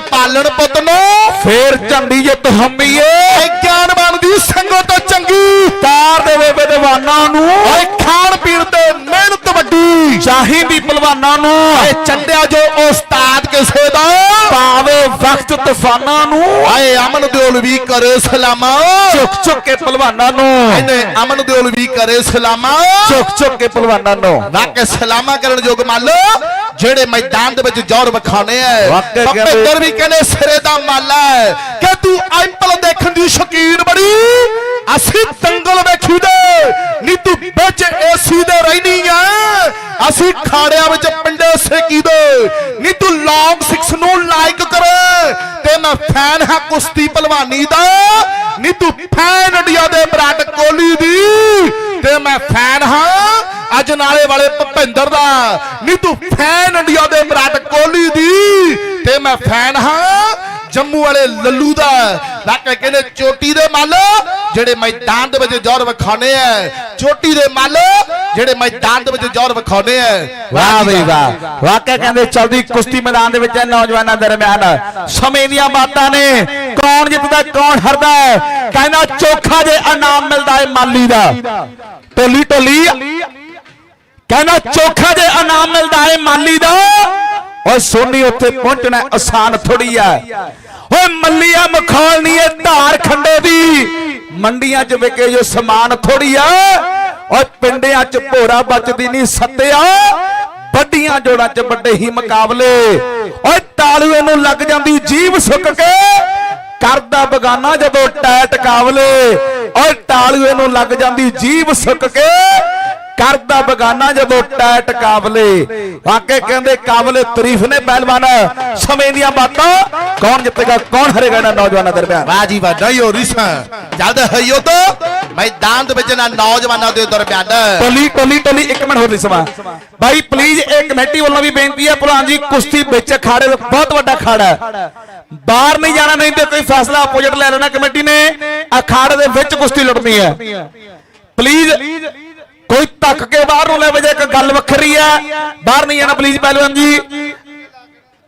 ਪਾਲਣ ਪੁੱਤ ਨੂੰ ਫੇਰ ਝੰਡੀ ਜੇ ਤੁਹਮੀਏ ਓਏ ਗਿਆਨ ਬਣਦੀ ਸੰਗੋ ਤੋਂ ਚੰਗੀ। ਤਾਰ ਦੇਵੇ ਵਿਦਵਾਨਾਂ ਨੂੰ। ਓਏ ਖਾਣ ਪੀਣ ਤੇ ਮਿਹਨਤ ਵੱਡੀ। ਚਾਹੀਦੀ ਪਹਿਲਵਾਨਾਂ ਨੂੰ। ਓਏ ਚੰਡਿਆ ਜੋ ਉਸਤਾਦ ਕਿਸੇ ਦਾ। ਪਾਵੇ ਵਕਤ ਤੂਫਾਨਾਂ ਨੂੰ। ਓਏ ਅਮਨ ਦਿਓਲ ਵੀ ਕਰੇ ਸਲਾਮਾ। ਝੁਕ ਝੁਕ ਕੇ ਪਹਿਲਵਾਨਾਂ ਨੂੰ। ਇਹਨੇ ਅਮਨ ਦਿਓਲ ਵੀ ਕਰੇ ਸਲਾਮਾ। ਝੁਕ ਝੁਕ ਕੇ ਪਹਿਲਵਾਨਾਂ ਨੂੰ। ਵਾਕੇ ਸਲਾਮਾ ਕਰਨ ਯੋਗ ਮੰਨ ਲਓ ਜਿਹੜੇ ਮੈਦਾਨ ਦੇ ਵਿੱਚ ਜੌਰ ਵਿਖਾਉਣੇ ਐ ਭਪਿੰਦਰ ਵੀ ਕਹਿੰਦੇ ਸਿਰੇ ਦਾ ਮੱਲ ਐ ਕਿ ਤੂੰ ਆਈਪਲ ਦੇਖਣ ਦੀ ਸ਼ੌਕੀਨ ਬੜੀ ਅਸੀਂ ਦੰਗਲ ਵੇਖੀ ਦੇ। ਨੀ ਤੂੰ ਵਿੱਚ ਏਸੀ ਦੇ ਰਹਿਣੀ ਐ ਅਸੀਂ ਖਾੜਿਆਂ ਵਿੱਚ ਪਿੰਡੇ ਸੇਕੀ ਦੇ। ਨੀ ਤੂੰ ਲੌਂਗ 6 ਨੂੰ ਲਾਈਕ ਕਰੇ। ਤੇ ਮੈਂ ਫੈਨ ਹਾਂ ਕੁਸ਼ਤੀ ਪਹਿਲਵਾਨੀ ਦਾ। ਨੀ ਤੂੰ ਫੈਨ ਇੰਡੀਆ ਦੇ ਵਿਰਾਟ ਕੋਹਲੀ ਦੀ। ਤੇ ਮੈਂ ਫੈਨ ਹਾਂ। ਅੱਜ ਨਾਲੇ ਵਾਲੇ ਭਪਿੰਦਰ ਦਾ। ਨੀ ਤੂੰ ਫੈਨ ਇੰਡੀਆ ਦੇ ਵਿਰਾਟ ਕੋਹਲੀ ਦੀ। ਤੇ ਮੈਂ ਫੈਨ ਹਾਂ ਜੰਮੂ ਵਾਲੇ ਲੱਲੂ ਦਾ। ਲੱਕ ਕਹਿੰਦੇ ਚੋਟੀ ਦੇ ਮੱਲ ਜਿਹੜੇ ਮੈਦਾਨ ਦੇ ਵਿੱਚ ਜ਼ੋਰ ਵਿਖਾਉਣੇ ਐ ਚੋਟੀ ਦੇ ਮੱਲ ਜਿਹੜੇ ਮੈਦਾਨ ਦੇ ਵਿੱਚ ਜ਼ੋਰ ਵਿਖਾਉਣੇ ਐ ਵਾਹ ਬਈ ਵਾਹ। ਵਾਕਿਆ ਕਹਿੰਦੇ ਚਲਦੀ ਕੁਸ਼ਤੀ ਮੈਦਾਨ ਦੇ ਵਿੱਚ ਇਹ ਨੌਜਵਾਨਾਂ ਦਰਮਿਆਨ। ਸਮੇਂ ਦੀਆਂ ਬਾਤਾਂ ਨੇ। ਕੌਣ ਜਿੱਤਦਾ ਕੌਣ ਹਾਰਦਾ। ਕਹਿੰਦਾ ਚੋਖਾ ਜੇ ਇਨਾਮ ਮਿਲਦਾ ਹੈ ਮਾਲੀ ਦਾ। ਟੋਲੀ ਟੋਲੀ ਕਹਿੰਦਾ ਚੋਖਾ ਜੇ ਇਨਾਮ ਮਿਲਦਾ ਹੈ ਮਾਲੀ ਦਾ। ਓਏ ਸੋਨੀ ਉੱਥੇ ਪਹੁੰਚਣਾ ਆਸਾਨ ਥੋੜੀ ਆ। ਓਏ ਮੱਲੀਆ ਮਖੌਲਣੀ ਏ ਧਾਰ ਖੰਡੇ ਦੀ। ਮੰਡੀਆਂ 'ਚ ਵਿਕੇ ਜੋ ਸਮਾਨ ਥੋੜੀ ਆ। ਓਏ ਪਿੰਡਿਆਂ 'ਚ ਭੋਰਾ ਬਚਦੀ ਨਹੀਂ ਸੱਤਿਆ। ਵੱਡੀਆਂ ਜੋੜਾਂ 'ਚ ਵੱਡੇ ਹੀ ਮੁਕਾਬਲੇ। ਓਏ ਤਾਲੂਏ ਨੂੰ ਲੱਗ ਜਾਂਦੀ ਜੀਵ ਸੁੱਕ ਕੇ। ਕਰਦਾ ਬਗਾਨਾ ਜਦੋਂ ਟੈਟ ਕਾਬਲੇ ਓਏ ਤਾਲੂਏ ਨੂੰ ਲੱਗ ਜਾਂਦੀ ਜੀਭ ਸੁੱਕ ਕੇ। ਕਰਦਾ ਬਗਾਨਾ ਜਦੋਂ ਟੈਟ ਕਾਬਲੇ। ਵਾਕੇ ਕਹਿੰਦੇ ਕਾਬਲੇ ਤਾਰੀਫ ਨੇ ਪਹਿਲਵਾਨ। ਸਮੇਂ ਦੀਆਂ ਬਾਤਾਂ। ਕੌਣ ਜਿੱਤੇਗਾ ਕੌਣ ਹਾਰੇਗਾ ਇਹਨਾਂ ਨੌਜਵਾਨਾਂ ਦਰਮਿਆਨ? ਵਾਹ ਜੀ ਵਾਹ ਹੋ ਰਿਸਾ। ਜਦ ਹਈਓ ਤੋਂ। ਮੈਦਾਨ ਦੇ ਵਿੱਚ ਨਾ ਨੌਜਵਾਨਾਂ ਦੇ ਦਰਮਿਆਨ। ਟੋਲੀ ਟੋਲੀ ਟੋਲੀ ਇੱਕ ਮਿੰਟ ਹੋਰ ਸਮਾਂ ਭਾਈ ਪਲੀਜ਼ ਇਹ ਕਮੇਟੀ ਵੱਲੋਂ ਵੀ ਬੇਨਤੀ ਹੈ ਭਲਵਾਨ ਜੀ ਕੁਸ਼ਤੀ ਵਿੱਚ ਅਖਾੜੇ ਦਾ ਬਹੁਤ ਵੱਡਾ ਅਖਾੜਾ ਹੈ। ਬਾਹਰ ਨਹੀਂ ਜਾਣਾ ਨਹੀਂ ਤੇ ਕੋਈ ਫੈਸਲਾ ਆਪੋਜੀਟ ਲੈ ਲੈਣਾ ਕਮੇਟੀ ਨੇ। ਅਖਾੜੇ ਦੇ ਵਿੱਚ ਕੁਸ਼ਤੀ ਲੜਨੀ ਹੈ। ਪਲੀਜ਼ ਕੋਈ ਧੱਕ ਕੇ ਬਾਹਰ ਨੂੰ ਲੈ ਵਜੇ ਇੱਕ ਗੱਲ ਵੱਖਰੀ ਹੈ। ਬਾਹਰ ਨਹੀਂ ਜਾਣਾ ਪਲੀਜ਼ ਪਹਿਲਵਾਨ ਜੀ।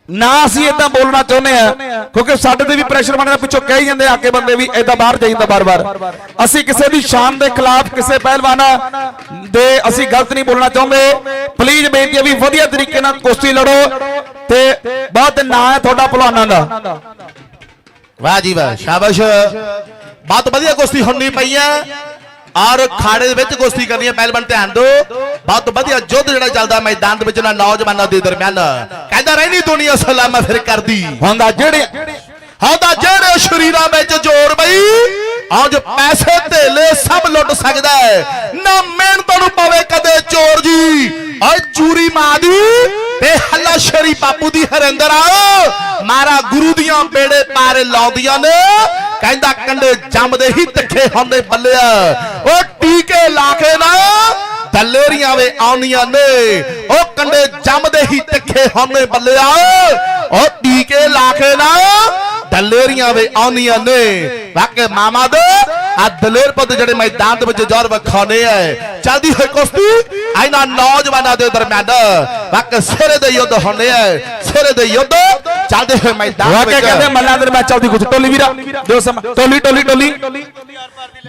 ਨਾ ਅਸੀਂ ਇਦਾਂ ਬੋਲਣਾ ਚਾਹੁੰਦੇ ਆ ਕਿਉਂਕਿ ਸਾਡੇ ਤੇ ਵੀ ਪ੍ਰੈਸ਼ਰ ਬਣਦਾ ਪਿੱਛੋਂ ਕਹੀ ਜਾਂਦੇ ਆ ਕੇ ਬੰਦੇ ਵੀ ਇਦਾਂ ਬਾਹਰ ਜਾਈਂਦਾ ਬਾਰ-ਬਾਰ। ਅਸੀਂ ਕਿਸੇ ਦੀ ਸ਼ਾਨ ਦੇ ਖਿਲਾਫ ਕਿਸੇ ਪਹਿਲਵਾਨ ਦੇ ਅਸੀਂ ਗਲਤ ਨਹੀਂ ਬੋਲਣਾ ਚਾਹੁੰਦੇ। ਪਲੀਜ਼ ਬੇਨਤੀ ਹੈ ਵੀ ਵਧੀਆ ਤਰੀਕੇ ਨਾਲ ਕੁਸ਼ਤੀ ਲੜੋ ਤੇ ਬਹੁਤ ਨਾਂ ਹੈ ਤੁਹਾਡਾ ਪਹਿਲਵਾਨਾਂ ਦਾ। ਵਾਹ ਜੀ ਵਾਹ, ਸ਼ਾਬਾਸ਼। ਬਹੁਤ ਵਧੀਆ ਕੁਸ਼ਤੀ ਹੁੰਨੀ ਪਈ ਹੈ। ਔਰ ਖਾੜੇ ਦੇ ਵਿੱਚ ਕੁਸ਼ਤੀ ਕਰਨੀ ਹੈ, ਪਹਿਲਵਾਨ ਧਿਆਨ ਦਿਓ। ਬਹੁਤ ਵਧੀਆ ਯੁੱਧ ਜਿਹੜਾ ਚੱਲਦਾ ਮੈਦਾਨ ਦੇ ਵਿੱਚ ਨਾ ਨੌਜਵਾਨਾਂ ਦੇ ਦਰਮਿਆਨ। ਕਹਿੰਦਾ ਰਹਿਣੀ ਦੁਨੀਆ ਸਲਾਮਾ ਫਿਰ ਕਰਦੀ। ਹੁੰਦਾ ਜਿਹੜੇ ਹੁੰਦਾ ਜਿਹੜੇ ਸ਼ਰੀਰਾਂ ਵਿੱਚ ਜ਼ੋਰ ਬਈ ਅੱਜ ਪੈਸੇ ਧੇਲੇ ਸਭ ਲੁੱਟ ਸਕਦਾ ਹੈ। ਨਾ ਮਿਹਨਤ ਨੂੰ ਪਵੇ ਕਦੇ ਚੋਰ ਜੀ। ਓਏ ਚੂਰੀ ਮਾਂ ਦੀ ਤੇ ਹੱਲਾ ਸ਼ਰੀ ਬਾਪੂ ਦੀ ਹਰਿੰਦਰ। ਆ ਮਾਰਾ ਗੁਰੂ ਦੀਆਂ ਬੇੜੇ ਪਾਰੇ ਲਾਉਂਦੀਆਂ ਨੇ। ਕਹਿੰਦਾ ਕੰਡੇ ਜੰਮਦੇ ਹੀ ਤਿੱਖੇ ਹੁੰਦੇ ਬੱਲਿਆ ਉਹ ਟੀਕੇ ਲਾ ਕੇ ਨਾ ਦਲੇਰੀਆਂ ਵੇ ਆਉਣੀਆਂ ਨੇ। ਉਹ ਕੰਡੇ ਜੰਮਦੇ ਹੀ ਤਿੱਖੇ ਹੁੰਦੇ ਬੱਲਿਆ ਉਹ ਟੀਕੇ ਲਾ ਕੇ ਨਾ ਦਲੇਰੀਆਂ ਵੇ ਆਉਂਦੀਆਂ ਨੇ। ਵਾਕੇ ਮਾਮਾ ਦੇ ਆ ਦਲੇਰ ਪੁੱਤ ਜਿਹੜੇ ਮੈਦਾਨ ਦੇ ਵਿੱਚ ਜ਼ੋਰ ਵਿਖਾਉਣੇ ਐ ਚਲਦੀ ਹੋਈ ਕੁਸ਼ਤੀ ਇਹਨਾਂ ਨੌਜਵਾਨਾਂ ਦੇ ਦਰਮਿਆਨ ਵਾਕੇ ਸਿਰੇ ਦੇ ਯੁੱਧ ਹੁੰਦੇ ਐ ਸਿਰੇ ਦੇ ਯੁੱਧ ਚੱਲਦੇ ਹੋਏ ਮੈਦਾਨ ਵਾਕਿਆ ਵਿੱਚ। ਕਹਿੰਦੇ ਮੱਲਾਂ ਦੇ ਮੈਚ ਚੱਲਦੀ ਕੁਝ ਟੋਲੀ ਵੀਰਾ ਦਿਓ ਸਮਾਂ ਟੋਲੀ ਟੋਲੀ ਟੋਲੀ।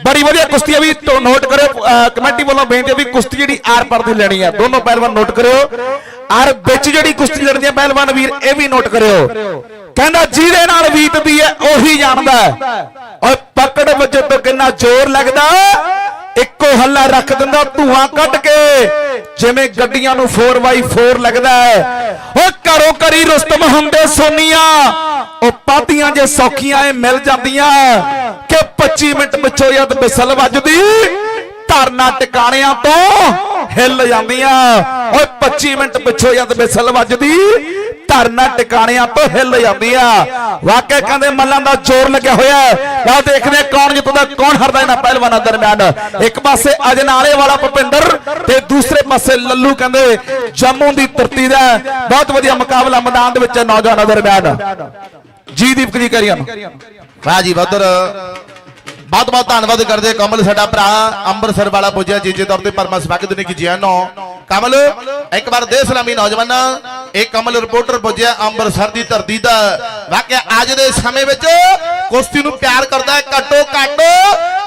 ਬੜੀ ਵਧੀਆ ਕੁਸ਼ਤੀ ਵੀ ਨੋਟ ਕਰਿਓ ਕਮੇਟੀ ਵੱਲੋਂ ਬੇਨਤੀ ਵੀ ਕੁਸ਼ਤੀ ਜਿਹੜੀ ਆਰ ਪਰ ਦੀ ਲੈਣੀ ਹੈ ਦੋਨੋਂ ਪਹਿਲਵਾਨ ਨੋਟ ਕਰਿਓ। ਔਰ ਵਿੱਚ ਜਿਹੜੀ ਕੁਸ਼ਤੀ ਲੜਦੀ ਹੈ ਪਹਿਲਵਾਨ ਵੀਰ ਇਹ ਵੀ ਨੋਟ ਕਰਿਓ। ਕਹਿੰਦਾ ਜਿਹਦੇ ਨਾਲ ਬੀਤਦੀ ਹੈ ਉਹੀ ਜਾਣਦਾ। ਓਏ ਪਕੜ ਵਜੇ ਤੋਂ ਕਿੰਨਾ ਜ਼ੋਰ ਲੱਗਦਾ, ਇੱਕੋ ਹੱਲਾ ਰੱਖ ਦਿੰਦਾ, ਧੂਆਂ ਕੱਢ ਕੇ। ਜਿਵੇਂ ਗੱਡੀਆਂ ਨੂੰ 4x4 ਲੱਗਦਾ ਹੈ। ਓ ਘਰੋਂ ਘਰੀ ਰੁਸਤਮ ਹੁੰਦੇ ਸੋਨੀਆਂ, ਉਹ ਪਾਤੀਆਂ ਜੇ ਸੌਖੀਆਂ ਐ ਮਿਲ ਜਾਂਦੀਆਂ। ਕਿ 25 ਮਿੰਟ ਪਿੱਛੋਂ ਯਾਦ ਬਿਸਲ ਵੱਜਦੀ ਧਰਨਾ ਟਿਕਾਣਿਆਂ ਤੋਂ ਹਿੱਲ ਜਾਂਦੀਆਂ। ਓਏ 25 ਮਿੰਟ ਪਿੱਛੋਂ ਜਦ ਬਿਸਲ ਵੱਜਦੀ, ਧਰਨਾ ਟਿਕਾਣਿਆਂ ਤੋਂ ਹਿੱਲ ਜਾਂਦੀਆਂ। ਵਾਕਿਆ ਕਹਿੰਦੇ ਮੱਲਾਂ ਦਾ ਜ਼ੋਰ ਲੱਗਿਆ ਹੋਇਆ ਹੈ। ਦੇਖਦੇ ਕੌਣ ਜਿੱਤਦਾ, ਕੌਣ ਹਾਰਦਾ ਇਹਨਾਂ ਪਹਿਲਵਾਨਾਂ ਦਰਮਿਆਨ। ਇੱਕ ਪਾਸੇ ਅਜਨਾਲੇ ਵਾਲਾ ਭੁਪਿੰਦਰ ਤੇ ਦੂਸਰੇ ਪਾਸੇ ਲੱਲੂ ਕਹਿੰਦੇ ਜੰਮੂ ਦੀ ਧਰਤੀ ਦਾ ਬਹੁਤ ਵਧੀਆ ਮੁਕਾਬਲਾ ਮੈਦਾਨ ਦੇ ਵਿੱਚ ਨੌਜਵਾਨਾਂ ਦਰਮਿਆਨ। ਜੀ ਦੀਪਕ ਜੀ ਕਰੀਆਂ ਵਾਹ ਜੀ ਬਦਰ ਬਹੁਤ ਬਹੁਤ ਧੰਨਵਾਦ ਕਰਦੇ ਕਮਲ, ਸਾਡਾ ਭਰਾ ਅੰਮ੍ਰਿਤਸਰ ਵਾਲਾ ਪੁੱਜਿਆ, ਜੀਜੇ ਤੌਰ ਤੇ ਪਰਮਾ ਸਵਾਗਤ ਨੇ ਕੀਜਿਆ ਨੋ। ਕਮਲ, ਇੱਕ ਵਾਰ ਦੇ ਸਲਾਮੀ ਨੌਜਵਾਨਾਂ, ਇਹ ਕਮਲ ਰਿਪੋਰਟਰ ਪੁੱਜਿਆ ਅੰਮ੍ਰਿਤਸਰ ਦੀ ਧਰਤੀ ਦਾ। ਵਾਕਿਆ ਅੱਜ ਦੇ ਸਮੇਂ ਵਿੱਚ ਕੁਸ਼ਤੀ ਨੂੰ ਪਿਆਰ ਕਰਦਾ ਹੈ, ਘੱਟੋ ਘੱਟ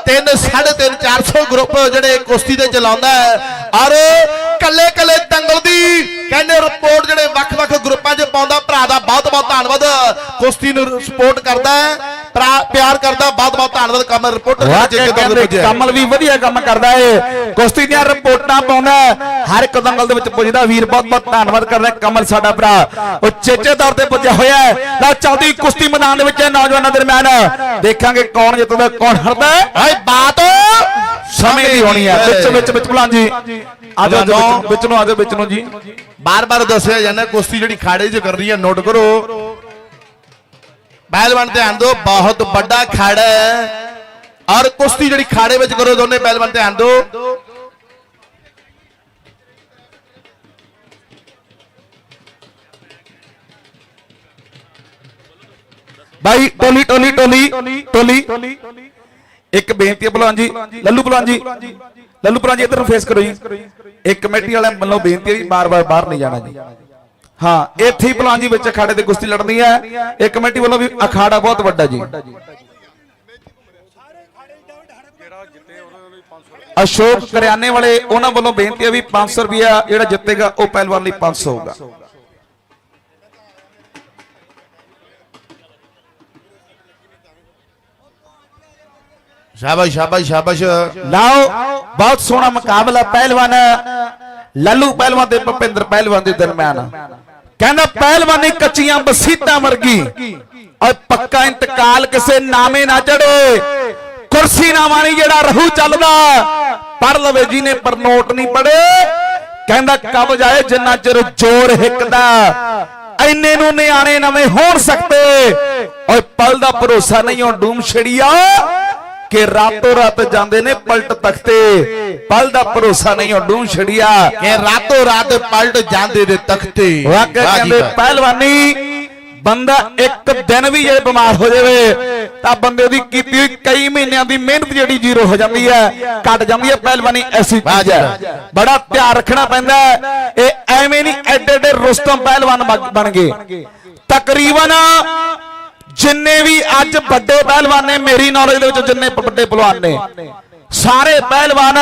3 3.5 400 ਗਰੁੱਪ ਜਿਹੜੇ ਕੁਸ਼ਤੀ ਦੇ ਚਲਾਉਂਦਾ ਹੈ। ਔਰ ਕੱਲੇ ਕੱਲੇ ਦੰਗਲ ਦੀ ਕਹਿੰਦੇ ਰਿਪੋਰਟ ਜਿਹੜੇ ਵੱਖ-ਵੱਖ ਗਰੁੱਪਾਂ 'ਚ ਪਾਉਂਦਾ, ਭਰਾ ਦਾ ਬਹੁਤ ਬਹੁਤ ਧੰਨਵਾਦ। ਕੁਸ਼ਤੀ ਨੂੰ ਸਪੋਰਟ ਕਰਦਾ ਹੈ। ਪਿਆਰ ਕਰਦਾ ਬਹੁਤ ਬਹੁਤ ਧੰਨਵਾਦ ਕਮਲ ਰਿਪੋਰਟਰ ਜਿਹੜੇ ਕਹਿੰਦੇ ਪੁੱਜਿਆ। ਕਮਲ ਵੀ ਵਧੀਆ ਕੰਮ ਕਰਦਾ ਏ। ਕੁਸ਼ਤੀ ਦੀਆਂ ਰਿਪੋਰਟਾਂ ਪਾਉਂਦਾ। ਹਰ ਇੱਕ ਦੰਗਲ ਦੇ ਵਿੱਚ ਪੁੱਜਦਾ ਵੀਰ ਬਹੁਤ ਬਹੁਤ ਧੰਨਵਾਦ ਕਰਦਾ ਕਮਲ ਸਾਡਾ ਭਰਾ। ਉਹ ਚੇਚੇ ਤੌਰ ਤੇ ਪੁੱਜਿਆ ਹੋਇਆ ਹੈ ਲਓ ਚੱਲਦੀ ਕੁਸ਼ਤੀ ਮੈਦਾਨ ਦੇ ਵਿੱਚ ਨੌਜਵਾਨਾਂ ਦਰਮਿਆਨ। ਦੇਖਾਂਗੇ ਕੌਣ ਜਿੱਤਦਾ ਕੌਣ ਹਰਦਾ ਹੈ। ਓਏ ਬਾਤ ਸਮੇਂ ਦੀ ਹੋਣੀ ਹੈ ਵਿੱਚ ਵਿੱਚ ਵਿੱਚ ਭਲਾਂ ਜੀ। ਆਜੋ ਆਜੋ ਵਿੱਚ- ਨੂੰ ਆਜੋ ਵਿੱਚ ਨੂੰ ਜੀ। ਬਾਰ-ਬਾਰ ਦੱਸਿਆ ਜਾਂਦਾ ਕੁਸ਼ਤੀ ਜਿਹੜੀ ਖਾੜੇ 'ਚ ਕਰ ਰਹੀ ਹੈ ਨੋਟ ਕਰੋ। ਪਹਿਲਵਾਨ ਧਿਆਨ ਦਿਓ, ਬਹੁਤ ਵੱਡਾ ਖਾੜਾ ਔਰ ਕੁਸ਼ਤੀ ਜਿਹੜੀ ਖਾੜੇ ਵਿੱਚ ਕਰੋ, ਦੋਨੇ ਪਹਿਲਵਾਨ ਧਿਆਨ ਦਿਓ। ਬਾਈ ਟੋਲੀ ਟੋਲੀ ਟੋਲੀ ਟੋਲੀ ਇੱਕ ਬੇਨਤੀ ਹੈ ਭਲਵਾਨ ਜੀ, ਲੱਲੂ ਭਲਵਾਨ ਜੀ, ਲੱਲੂ ਭਲਵਾਨ ਜੀ ਇੱਧਰ ਨੂੰ ਫੇਸ ਕਰੋ ਜੀ। ਇੱਕ ਕਮੇਟੀ ਵਾਲਿਆਂ ਵੱਲੋਂ ਬੇਨਤੀ ਹੈ ਜੀ ਬਾਰ-ਬਾਰ ਬਾਹਰ ਨਹੀਂ ਜਾਣਾ ਜੀ। ਹਾਂ ਇੱਥੇ ਹੀ ਭਲਵਾਨ ਜੀ ਵਿੱਚ ਅਖਾੜੇ ਤੇ ਕੁਸ਼ਤੀ ਲੜਨੀ ਹੈ। ਇਹ ਕਮੇਟੀ ਵੱਲੋਂ ਵੀ ਅਖਾੜਾ ਬਹੁਤ ਵੱਡਾ ਜੀ। ਅਸ਼ੋਕ ਕਰਿਆਨੇ ਵਾਲੇ ਉਹਨਾਂ ਵੱਲੋਂ ਬੇਨਤੀ ਹੈ ਵੀ 500 ਰੁਪਿਆ ਜਿਹੜਾ ਜਿੱਤੇਗਾ ਉਹ ਪਹਿਲਵਾਨ ਲਈ 500 ਹੋਊਗਾ। ਸ਼ਾਬਾਸ਼ ਸ਼ਾਬਾਸ਼ ਸ਼ਾਬਾਸ਼। ਲਓ ਬਹੁਤ ਸੋਹਣਾ ਮੁਕਾਬਲਾ ਪਹਿਲਵਾਨ ਲੱਲੂ ਪਹਿਲਵਾਨ ਤੇ ਭਪਿੰਦਰ ਪਹਿਲਵਾਨ ਦੇ ਦਰਮਿਆਨ। ਕਹਿੰਦਾ, ਪਹਿਲਵਾਨੀ ਕੱਚੀਆਂ ਬਸੀਤਾਂ ਵਰਗੀ ਔਰ ਪੱਕਾ ਇੰਤਕਾਲ ਕਿਸੇ ਨਾਮੇ ਨਾ ਚੜੇ ਕੁਰਸੀ ਨਾ ਮਾਣੀ ਜਿਹੜਾ ਰਹੂ ਚੱਲਦਾ। ਪੜ ਲਵੇ ਜੀ ਨੇ ਪਰ ਨੋਟ ਨਹੀਂ ਪੜੇ ਕਹਿੰਦਾ, ਕਬ ਜਾਏ ਜਿੰਨਾ ਚਿਰ ਜੋਰ ਹਿੱਕਦਾ। ਐਨੇ ਨੂੰ ਨਿਆਣੇ ਨਵੇਂ ਹੋਣ ਸਕਦੇ ਓਏ ਪਲ ਦਾ ਭਰੋਸਾ ਨਹੀਂ ਉਹ ਡੂਮ ਛੜੀਆ। ਕਿ ਰਾਤੋਂ ਰਾਤ ਜਾਂਦੇ ਨੇ ਪਲਟ ਤਖਤੇ। ਪਲ ਦਾ ਭਰੋਸਾ ਨਹੀਂ ਉਹ ਡੂਮ ਛੜੀਆ ਕਿ ਰਾਤੋਂ ਰਾਤ ਪਲਟ ਜਾਂਦੇ ਦੇ ਤਖਤੇ। ਵਾਕਿਆ ਕਹਿੰਦੇ। ਪਹਿਲਵਾਨੀ ਬੰਦਾ ਇੱਕ ਦਿਨ ਵੀ ਜੇ ਬਿਮਾਰ ਹੋ ਜਾਵੇ ਤਾਂ ਬੰਦੇ ਦੀ ਕੀਤੀ ਹੋਈ ਕਈ ਮਹੀਨਿਆਂ ਦੀ ਮਿਹਨਤ ਜਿਹੜੀ ਜ਼ੀਰੋ ਹੋ ਜਾਂਦੀ ਹੈ ਘਟ ਜਾਂਦੀ ਹੈ। ਪਹਿਲਵਾਨੀ ਐਸੀ ਚੀਜ਼ ਹੈ। ਬੜਾ ਧਿਆਨ ਰੱਖਣਾ ਪੈਂਦਾ ਇਹ ਐਵੇਂ ਨਹੀਂ ਐਡੇ ਐਡੇ ਰੁਸਤਮ ਪਹਿਲਵਾਨ ਬਣ- ਬਣ ਗਏ। ਤਕਰੀਬਨ ਜਿੰਨੇ ਵੀ ਅੱਜ ਵੱਡੇ ਪਹਿਲਵਾਨ ਨੇ, ਮੇਰੀ ਨੌਲੇਜ ਦੇ ਵਿੱਚ ਜਿੰਨੇ ਵੱਡੇ ਪਹਿਲਵਾਨ ਨੇ, ਸਾਰੇ ਪਹਿਲਵਾਨ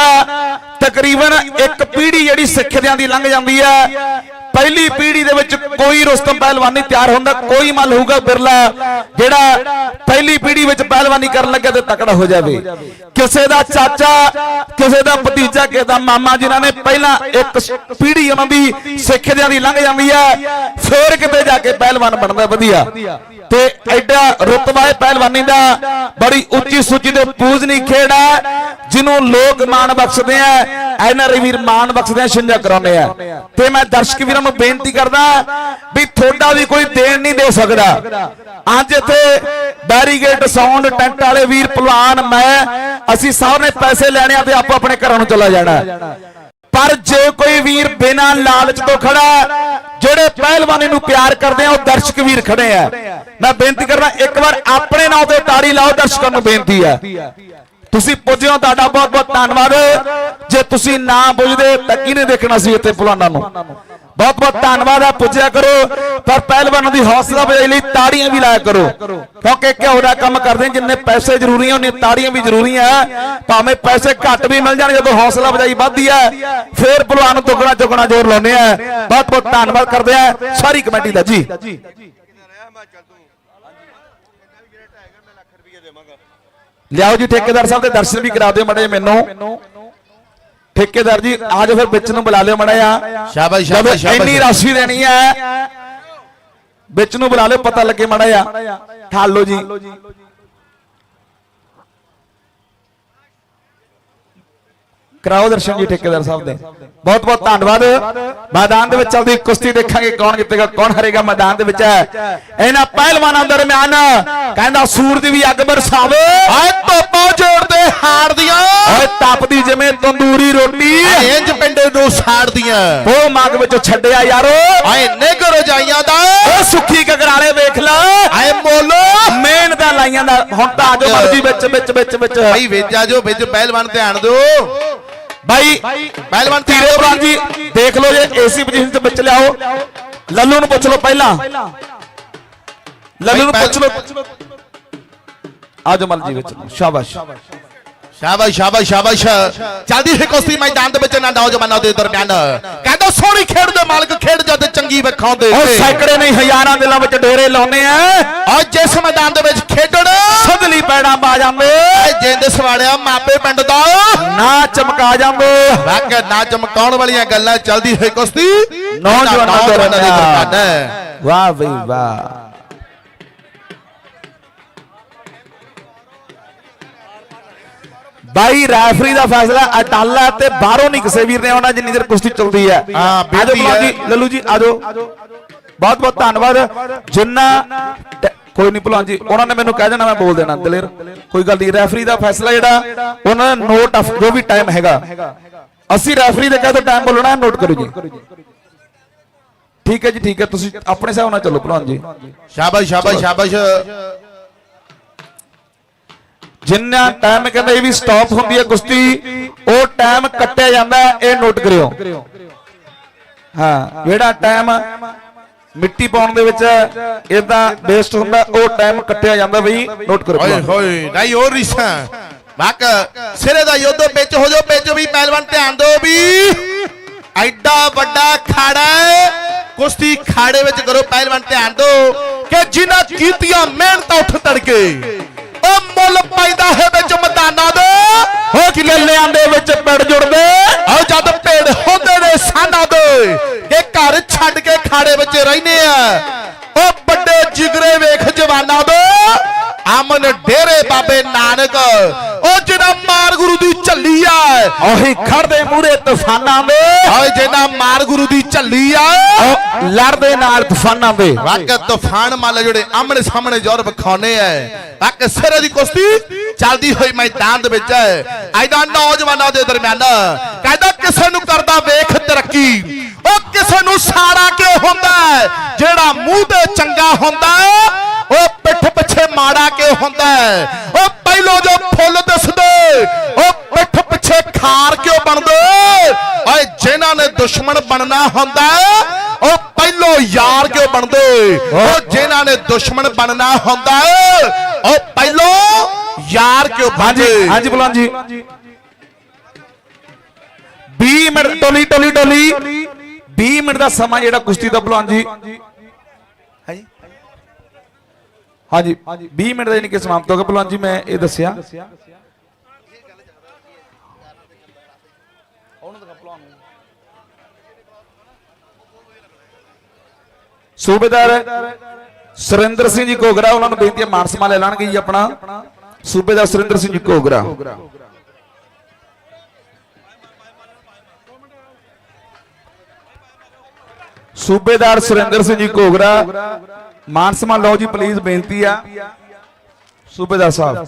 ਤਕਰੀਬਨ ਇੱਕ ਪੀੜ੍ਹੀ ਜਿਹੜੀ ਸਿੱਖਦਿਆਂ ਦੀ ਲੰਘ ਜਾਂਦੀ ਹੈ। ਪਹਿਲੀ ਪੀੜ੍ਹੀ ਦੇ ਵਿੱਚ ਕੋਈ ਰੁਸਤਮ ਪਹਿਲਵਾਨ ਨਹੀਂ ਤਿਆਰ ਹੁੰਦਾ, ਕੋਈ ਮਲ ਹੋਊਗਾ ਬਿਰਲਾ, ਜਿਹੜਾ ਪਹਿਲੀ ਪੀੜ੍ਹੀ ਵਿੱਚ ਪਹਿਲਵਾਨੀ ਕਰਨ ਲੱਗਾ ਤੇ ਤਕੜਾ ਹੋ ਜਾਵੇ। ਕਿਸੇ ਦਾ ਚਾਚਾ, ਕਿਸੇ ਦਾ ਭਤੀਜਾ, ਕਿਸੇ ਦਾ ਮਾਮਾ ਜਿਨ੍ਹਾਂ ਨੇ ਪਹਿਲਾਂ ਇੱਕ ਪੀੜ੍ਹੀ ਉਹਨਾਂ ਦੀ ਸਿੱਖਦਿਆਂ ਦੀ ਲੰਘ ਜਾਂਦੀ ਹੈ, ਫੇਰ ਕਿਤੇ ਜਾ ਕੇ ਪਹਿਲਵਾਨ ਬਣਦਾ ਵਧੀਆ। ਤੇ ਐਡਾ ਰੁਤਬਾ ਹੈ ਪਹਿਲਵਾਨੀ ਦਾ। ਬੜੀ ਉੱਚੀ ਸੁੱਚੀ ਤੇ ਪੂਜਨੀ ਖੇਡ ਹੈ ਜਿਹਨੂੰ ਲੋਕ ਮਾਣ ਬਖਸ਼ਦੇ ਆ ਐਨਆਰਆਈ ਵੀਰ ਮਾਣ ਬਖਸ਼ਦੇ ਆ ਛਿੰਝਾ ਕਰਾਉਂਦੇ ਆ। ਤੇ ਮੈਂ ਦਰਸ਼ਕ ਵੀਰਾਂ ਨੂੰ ਬੇਨਤੀ ਕਰਦਾ ਵੀ ਤੁਹਾਡਾ ਵੀ ਕੋਈ ਦੇਣ ਨਹੀਂ ਦੇ ਸਕਦਾ। ਅੱਜ ਇੱਥੇ ਬੈਰੀਗੇਟ ਸਾਊਂਡ ਟੈਂਟ ਵਾਲੇ ਵੀਰ ਭਲਵਾਨ ਮੈਂ, ਅਸੀਂ ਸਭ ਨੇ ਪੈਸੇ ਲੈਣੇ ਆ ਤੇ ਆਪੋ ਆਪਣੇ ਘਰਾਂ ਨੂੰ ਚਲਾ ਜਾਣਾ। ਪਰ ਜੇ ਕੋਈ ਵੀਰ ਬਿਨਾਂ ਲਾਲਚ ਤੋਂ ਖੜਾ ਜਿਹੜੇ ਪਹਿਲਵਾਨੀ ਨੂੰ ਪਿਆਰ ਕਰਦੇ ਆ, ਉਹ ਦਰਸ਼ਕ ਵੀਰ ਖੜੇ ਆ। ਮੈਂ ਬੇਨਤੀ ਕਰਦਾ, ਇੱਕ ਵਾਰ ਆਪਣੇ ਨਾਂ ਤੇ ਤਾੜੀ ਲਾਓ, ਦਰਸ਼ਕਾਂ ਨੂੰ ਬੇਨਤੀ ਹੈ ਤੁਸੀਂ ਪੁੱਜੇ ਤੁਹਾਡਾ ਬਹੁਤ ਬਹੁਤ ਧੰਨਵਾਦ। ਜੇ ਤੁਸੀਂ ਨਾ ਪੁੱਜਦੇ, ਤਾਂ ਕਿਹਨੇ ਦੇਖਣਾ ਸੀ ਇੱਥੇ ਪੁਲਾਨਾ ਨੂੰ? ਬਹੁਤ ਬਹੁਤ ਧੰਨਵਾਦ ਆ, ਪੁੱਜਿਆ ਕਰੋ। ਪਰ ਪਹਿਲਵਾਨਾਂ ਦੀ ਹੌਸਲਾ ਵਧਾਈ ਲਈ ਤਾੜੀਆਂ ਵੀ ਲਾਇਆ ਕਰੋ। ਕਿਉਂਕਿ ਘਿਓ ਦਾ ਕੰਮ ਕਰਦੇ ਜਿੰਨੇ ਪੈਸੇ ਜ਼ਰੂਰੀ ਆ ਉਹਨੇ ਤਾੜੀਆਂ ਵੀ ਜ਼ਰੂਰੀ ਆ। ਭਾਵੇਂ ਪੈਸੇ ਘੱਟ ਵੀ ਮਿਲ ਜਾਣ, ਜਦੋਂ ਹੌਸਲਾ ਵਧਾਈ ਵੱਧਦੀ ਆ, ਫੇਰ ਪਹਿਲਵਾਨ ਨੂੰ ਦੁੱਗਣਾ ਚੁਗਣਾ ਜ਼ੋਰ ਲਾਉਂਦੇ ਆ। ਬਹੁਤ ਬਹੁਤ ਧੰਨਵਾਦ ਕਰਦੇ ਆ। ਸਾਰੀ ਕਮੇਟੀ ਦਾ ਜੀ। ਲਿਆਓ ਜੀ, ਠੇਕੇਦਾਰ ਸਾਹਿਬ ਦੇ ਦਰਸ਼ਨ ਵੀ ਕਰਾ ਦਿਓ ਮੜੇ ਮੈਨੂੰ। ਠੇਕੇਦਾਰ ਜੀ ਆਜੋ ਫਿਰ ਵਿੱਚ ਨੂੰ ਬੁਲਾ ਲਿਓ ਮੜਾ ਆ ਸ਼ਾਬਾਸ਼ ਸ਼ਾਬਾਸ਼ ਇੰਨੀ ਰਾਸ਼ੀ ਦੇਣੀ ਹੈ ਵਿੱਚ ਨੂੰ ਬੁਲਾ ਲਿਓ ਪਤਾ ਲੱਗੇ ਮੜਾ ਆ ਠਾਲੋ ਜੀ। ਕਰਾਓ ਦਰਸ਼ਨ ਜੀ ਠੇਕੇਦਾਰ ਸਾਹਿਬ ਦੇ। ਬਹੁਤ ਬਹੁਤ ਧੰਨਵਾਦ। ਮੈਦਾਨ ਦੇ ਵਿੱਚ ਚੱਲਦੀ ਕੁਸ਼ਤੀ ਦੇਖਾਂਗੇ ਕੌਣ ਜਿੱਤੇਗਾ ਕੌਣ ਹਾਰੇਗਾ। ਮੈਦਾਨ ਦੇ ਵਿੱਚ ਹੈ। ਇਹਨਾਂ ਪਹਿਲਵਾਨਾਂ ਦਰਮਿਆਨ ਕਹਿੰਦਾ ਸੂਰਜ ਵੀ ਅੱਗ ਬਰਸਾਵੇ। ਆਏ ਤੋਪਾਂ ਜੋੜਦੇ ਹਾਰਦੀਆਂ ਓਏ ਤਪਦੀ ਜਿਵੇਂ ਤੰਦੂਰੀ ਰੋਟੀ। ਇੰਜ ਪਿੰਡੇ ਨੂੰ ਸਾੜਦੀਆਂ ਉਹ ਮੱਗ ਵਿੱਚੋਂ ਛੱਡਿਆ ਯਾਰੋ। ਆਏ ਨਿਗਰ ਰਜਾਈਆਂ ਦਾ। ਉਹ ਸੁੱਖੀ ਕਗਰਾਲੇ ਵੇਖ ਲੈ। ਆਏ ਮੋਲੋ। ਮੇਨ ਦਾ ਲਾਈਆਂ ਦਾ ਹੁਣ ਤਾਂ ਆਜੋ ਮਰਜ਼ੀ ਵਿੱਚ ਵਿੱਚ ਵਿੱਚ ਵਿੱਚ। ਭਾਈ ਵੇਚਾ ਜੋ ਵਿੱਚ ਪਹਿਲਵਾਨ ਧਿਆਨ ਦਿਓ। ਬਾਈ ਪਹਿਲਵਾਨ ਧੀਰੇ ਬਰਾਨ ਜੀ। ਦੇਖ ਲਓ ਜੇ ਏਸੀ ਪੋਜੀਸ਼ਨ ਤੇ ਵਿੱਚ ਲਿਆਓ। ਲੱਲੂ ਨੂੰ ਪੁੱਛ ਲਓ ਪਹਿਲਾਂ। ਲੱਲੂ ਨੂੰ ਪੁੱਛ ਲਓ। ਆਜੋ ਮਲ ਜੀ। ਵਿੱਚ। ਸ਼ਾਬਾਸ਼। ਸ਼ਾਬਾਸ਼ ਸ਼ਾਬਾਸ਼ ਸ਼ਾਬਾਸ਼। ਚੱਲਦੀ ਹੈ ਕੁਸ਼ਤੀ ਮੈਦਾਨ ਦੇ ਵਿੱਚ ਨਾ ਨੌਜਵਾਨਾਂ ਦੇ ਦਰਮਿਆਨ। ਸੋਹਣੀ ਖੇਡ ਦੇ ਮਾਲਕ ਖੇਡ ਜਦ ਚੰਗੀ ਵੇਖਾਉਂਦੇ ਉਹ ਸੈਂਕੜੇ ਨਹੀਂ ਹਜ਼ਾਰਾਂ ਦਿਲਾਂ ਵਿੱਚ ਡੇਰੇ ਲਾਉਨੇ ਆ। ਔਰ ਜਿਸ ਮੈਦਾਨ ਦੇ ਵਿੱਚ ਖੇਡਣ ਸਦਲੀ ਪੈੜਾਂ ਪਾ ਜਾਂਦੇ। ਜਿੰਦ ਸਵਾੜਿਆ ਮਾਪੇ ਪਿੰਡ ਦਾ। ਨਾ ਚਮਕਾ ਜਾਂਦੇ। ਵਾਕ ਨਾ ਚਮਕਾਉਣ ਵਾਲੀਆਂ ਗੱਲਾਂ ਚੱਲਦੀ ਹੋਈ ਕੁਸ਼ਤੀ। ਨੌਜਵਾਨਾਂ ਦੇ ਦਰਮਿਆਨ ਵਾਹ ਬਈ ਵਾਹ। ਬਾਈ ਰੈਫਰੀ ਦਾ ਫੈਸਲਾ ਅਟਾਲਾ ਤੇ ਬਾਹਰੋਂ ਨਹੀਂ ਕਿਸੇ ਵੀਰ ਨੇ ਆਉਣਾ ਜਿੰਨੀ ਦੇਰ ਕੁਸ਼ਤੀ ਚੱਲਦੀ ਹੈ। ਹਾਂ, ਆਜੋ ਬੇਨਤੀ ਹੈ। ਜੀ ਲੱਲੂ ਜੀ ਆਜੋ ਬਹੁਤ ਬਹੁਤ ਧੰਨਵਾਦ। ਜਿੰਨਾ ਕੋਈ ਨਹੀਂ ਭਲਵਾਨ ਜੀ ਉਹਨਾਂ ਨੇ ਮੈਨੂੰ ਕਹਿ ਦੇਣਾ ਮੈਂ ਬੋਲ ਦੇਣਾ ਦਲੇਰ। ਕੋਈ ਗੱਲ ਨਹੀਂ ਰੈਫਰੀ ਦਾ ਫੈਸਲਾ ਜਿਹੜਾ ਉਹਨਾਂ ਨੇ ਨੋਟ ਆਫ ਜੋ ਵੀ ਟਾਈਮ ਹੈਗਾ। ਅਸੀਂ ਰੈਫਰੀ ਦੇ ਕਹੇ ਟਾਈਮ ਬੋਲਣਾ ਨੋਟ ਕਰੋ ਜੀ। ਠੀਕ ਹੈ ਜੀ ਠੀਕ ਹੈ ਤੁਸੀਂ ਆਪਣੇ ਹਿਸਾਬ ਨਾਲ ਚੱਲੋ ਭਲਵਾਨ ਜੀ। ਸ਼ਾਬਾਸ਼ ਸ਼ਾਬਾਸ਼ ਸ਼ਾਬਾਸ਼। ਜਿੰਨਾ ਟਾਈਮ ਕਹਿੰਦੇ ਇਹ ਵੀ ਸਟਾਪ ਹੁੰਦੀ ਹੈ ਕੁਸ਼ਤੀ, ਉਹ ਟਾਈਮ ਕੱਟਿਆ ਜਾਂਦਾ ਇਹ ਨੋਟ ਕਰਿਓ। ਹਾਂ, ਜਿਹੜਾ ਟਾਈਮ ਮਿੱਟੀ ਪਾਉਣ ਦੇ ਵਿੱਚ ਇਦਾਂ ਵੇਸਟ ਹੁੰਦਾ, ਉਹ ਟਾਈਮ ਕੱਟਿਆ ਜਾਂਦਾ ਬਈ ਨੋਟ ਕਰੋ ਓਏ ਹੋਏ, ਨਹੀਂ ਹੋਰ ਰਿਸਾਂ ਵਾਕ ਸਿਰੇ ਦਾ ਯੋਧੋ ਵਿੱਚ ਹੋ ਜਾਓ, ਵਿੱਚ ਵੀ ਪਹਿਲਵਾਨ ਧਿਆਨ ਦਿਓ ਵੀ ਐਡਾ ਵੱਡਾ ਖਾੜਾ ਕੁਸ਼ਤੀ ਖਾੜੇ ਵਿੱਚ ਕਰੋ, ਪਹਿਲਵਾਨ ਧਿਆਨ ਦਿਓ ਕਿ ਜਿਨ੍ਹਾਂ ਕੀਤੀਆਂ ਮਿਹਨਤਾਂ ਉੱਠ ਤੜਕੇ। ਉਹ ਮੁੱਲ ਪੈਂਦਾ ਹੈ ਵਿੱਚ ਮੈਦਾਨਾਂ ਦੇ। ਹੋ ਕਿੱਲਿਆਂ ਦੇ ਵਿੱਚ ਪਿੜ ਜੁੜਦੇ। ਆਓ ਜਦ ਭੇੜ ਹੁੰਦੇ ਨੇ ਸਾਨਾਂ ਦੇ। ਕਿ ਘਰ ਛੱਡ ਕੇ ਖਾੜੇ ਵਿੱਚ ਰਹਿੰਦੇ ਆ। ਉਹ ਵੱਡੇ ਜਿਗਰੇ ਵੇਖ ਜਵਾਨਾਂ ਦੇ। ਅਮਨ ਡੇਰੇ ਬਾਬੇ ਨਾਨਕ। ਉਹ ਜਿਹੜਾ ਮਾਰ ਗੁਰੂ ਦੀ ਝੱਲੀ ਆ। ਉਹੀ ਖੜਦੇ ਮੂਰੇ ਤੂਫਾਨਾਂ ਦੇ ਓਏ ਜਿਹੜਾ ਮਾਰ ਗੁਰੂ ਦੀ ਝੱਲੀ ਆ। ਲੜਦੇ ਨਾਲ ਤੂਫਾਨਾਂ ਦੇ ਵਾਕ ਤੂਫਾਨ ਮਾਲੇ ਜਿਹੜੇ ਆਮਣੇ ਸਾਹਮਣੇ ਜ਼ੋਰ ਵਿਖਾਉਣੇ ਐ। ਵਾਕ ਸਿਰੇ ਦੀ ਕੁਸ਼ਤੀ ਚੱਲਦੀ ਹੋਈ ਮੈਦਾਨ ਦੇ ਵਿੱਚ ਐ। ਐਦਾ ਨੌਜਵਾਨਾਂ ਦੇ ਦਰਮਿਆਨ। ਕਹਿੰਦਾ ਕਿਸੇ ਨੂੰ ਕਰਦਾ ਵੇਖ ਤਰੱਕੀ। ਉਹ ਕਿਸੇ ਨੂੰ ਸਾੜਾ ਹੁੰਦਾ ਜਿਹੜਾ ਮੂੰਹ ਤੇ ਚੰਗਾ ਹੁੰਦਾ ਉਹ ਪਿੱਠ ਪਿੱਛੇ ਮਾੜਾ ਕਿਉਂ ਹੁੰਦਾ ਹੈ? ਉਹ ਪਹਿਲੋ ਜੋ ਫੁੱਲ ਦਿਸਦੇ, ਉਹ ਪਿੱਠ ਪਿੱਛੇ ਖਾਰ ਕਿਉਂ ਬਣਦੇ? ਓਏ, ਜਿਨ੍ਹਾਂ ਨੇ ਦੁਸ਼ਮਣ ਬਣਨਾ ਹੁੰਦਾ ਉਹ ਪਹਿਲੋ ਯਾਰ ਕਿਉਂ ਬਣਦੇ? ਉਹ ਜਿਨ੍ਹਾਂ ਨੇ ਦੁਸ਼ਮਣ ਬਣਨਾ ਹੁੰਦਾ ਉਹ ਪਹਿਲੋ ਯਾਰ ਕਿਉਂ ਹਾਂਜੀ ਬਣਦੇ? ਹਾਂਜੀ ਭਲਵਾਨ ਜੀ। 20 ਮਿੰਟ, ਟੋਲੀ ਟੋਲੀ ਟੋਲੀ। 20 ਮਿੰਟ ਦਾ ਸਮਾਂ ਜਿਹੜਾ ਕੁਸ਼ਤੀ ਦਾ ਭਲਵਾਨ ਜੀ। ਹਾਂਜੀ। 20 ਮਿੰਟ ਦਾ ਯਾਨੀ ਕਿ ਸਮਾਪਤ ਹੋ ਗਿਆ। ਭਲਵਾਨ ਜੀ ਮੈਂ ਇਹ ਦੱਸਿਆ। ਸੂਬੇਦਾਰ ਸੁਰਿੰਦਰ ਸਿੰਘ ਜੀ ਘੋਗਰਾ ਉਹਨਾਂ ਨੂੰ ਬੇਨਤੀ ਹੈ ਮਾਨ ਸਨਮਾਨ ਲੈ ਲੈਣਗੇ ਜੀ ਆਪਣਾ। ਸੂਬੇਦਾਰ ਸੁਰਿੰਦਰ ਸਿੰਘ ਜੀ ਘੋਗਰਾ। ਸੂਬੇਦਾਰ ਸੁਰਿੰਦਰ ਸਿੰਘ ਜੀ ਘੋਗਰਾ ਮਾਨ ਸਨਮਾਨ ਲਓ ਜੀ ਪਲੀਜ਼ ਬੇਨਤੀ ਆ। ਸੂਬੇਦਾਰ ਸਾਹਿਬ।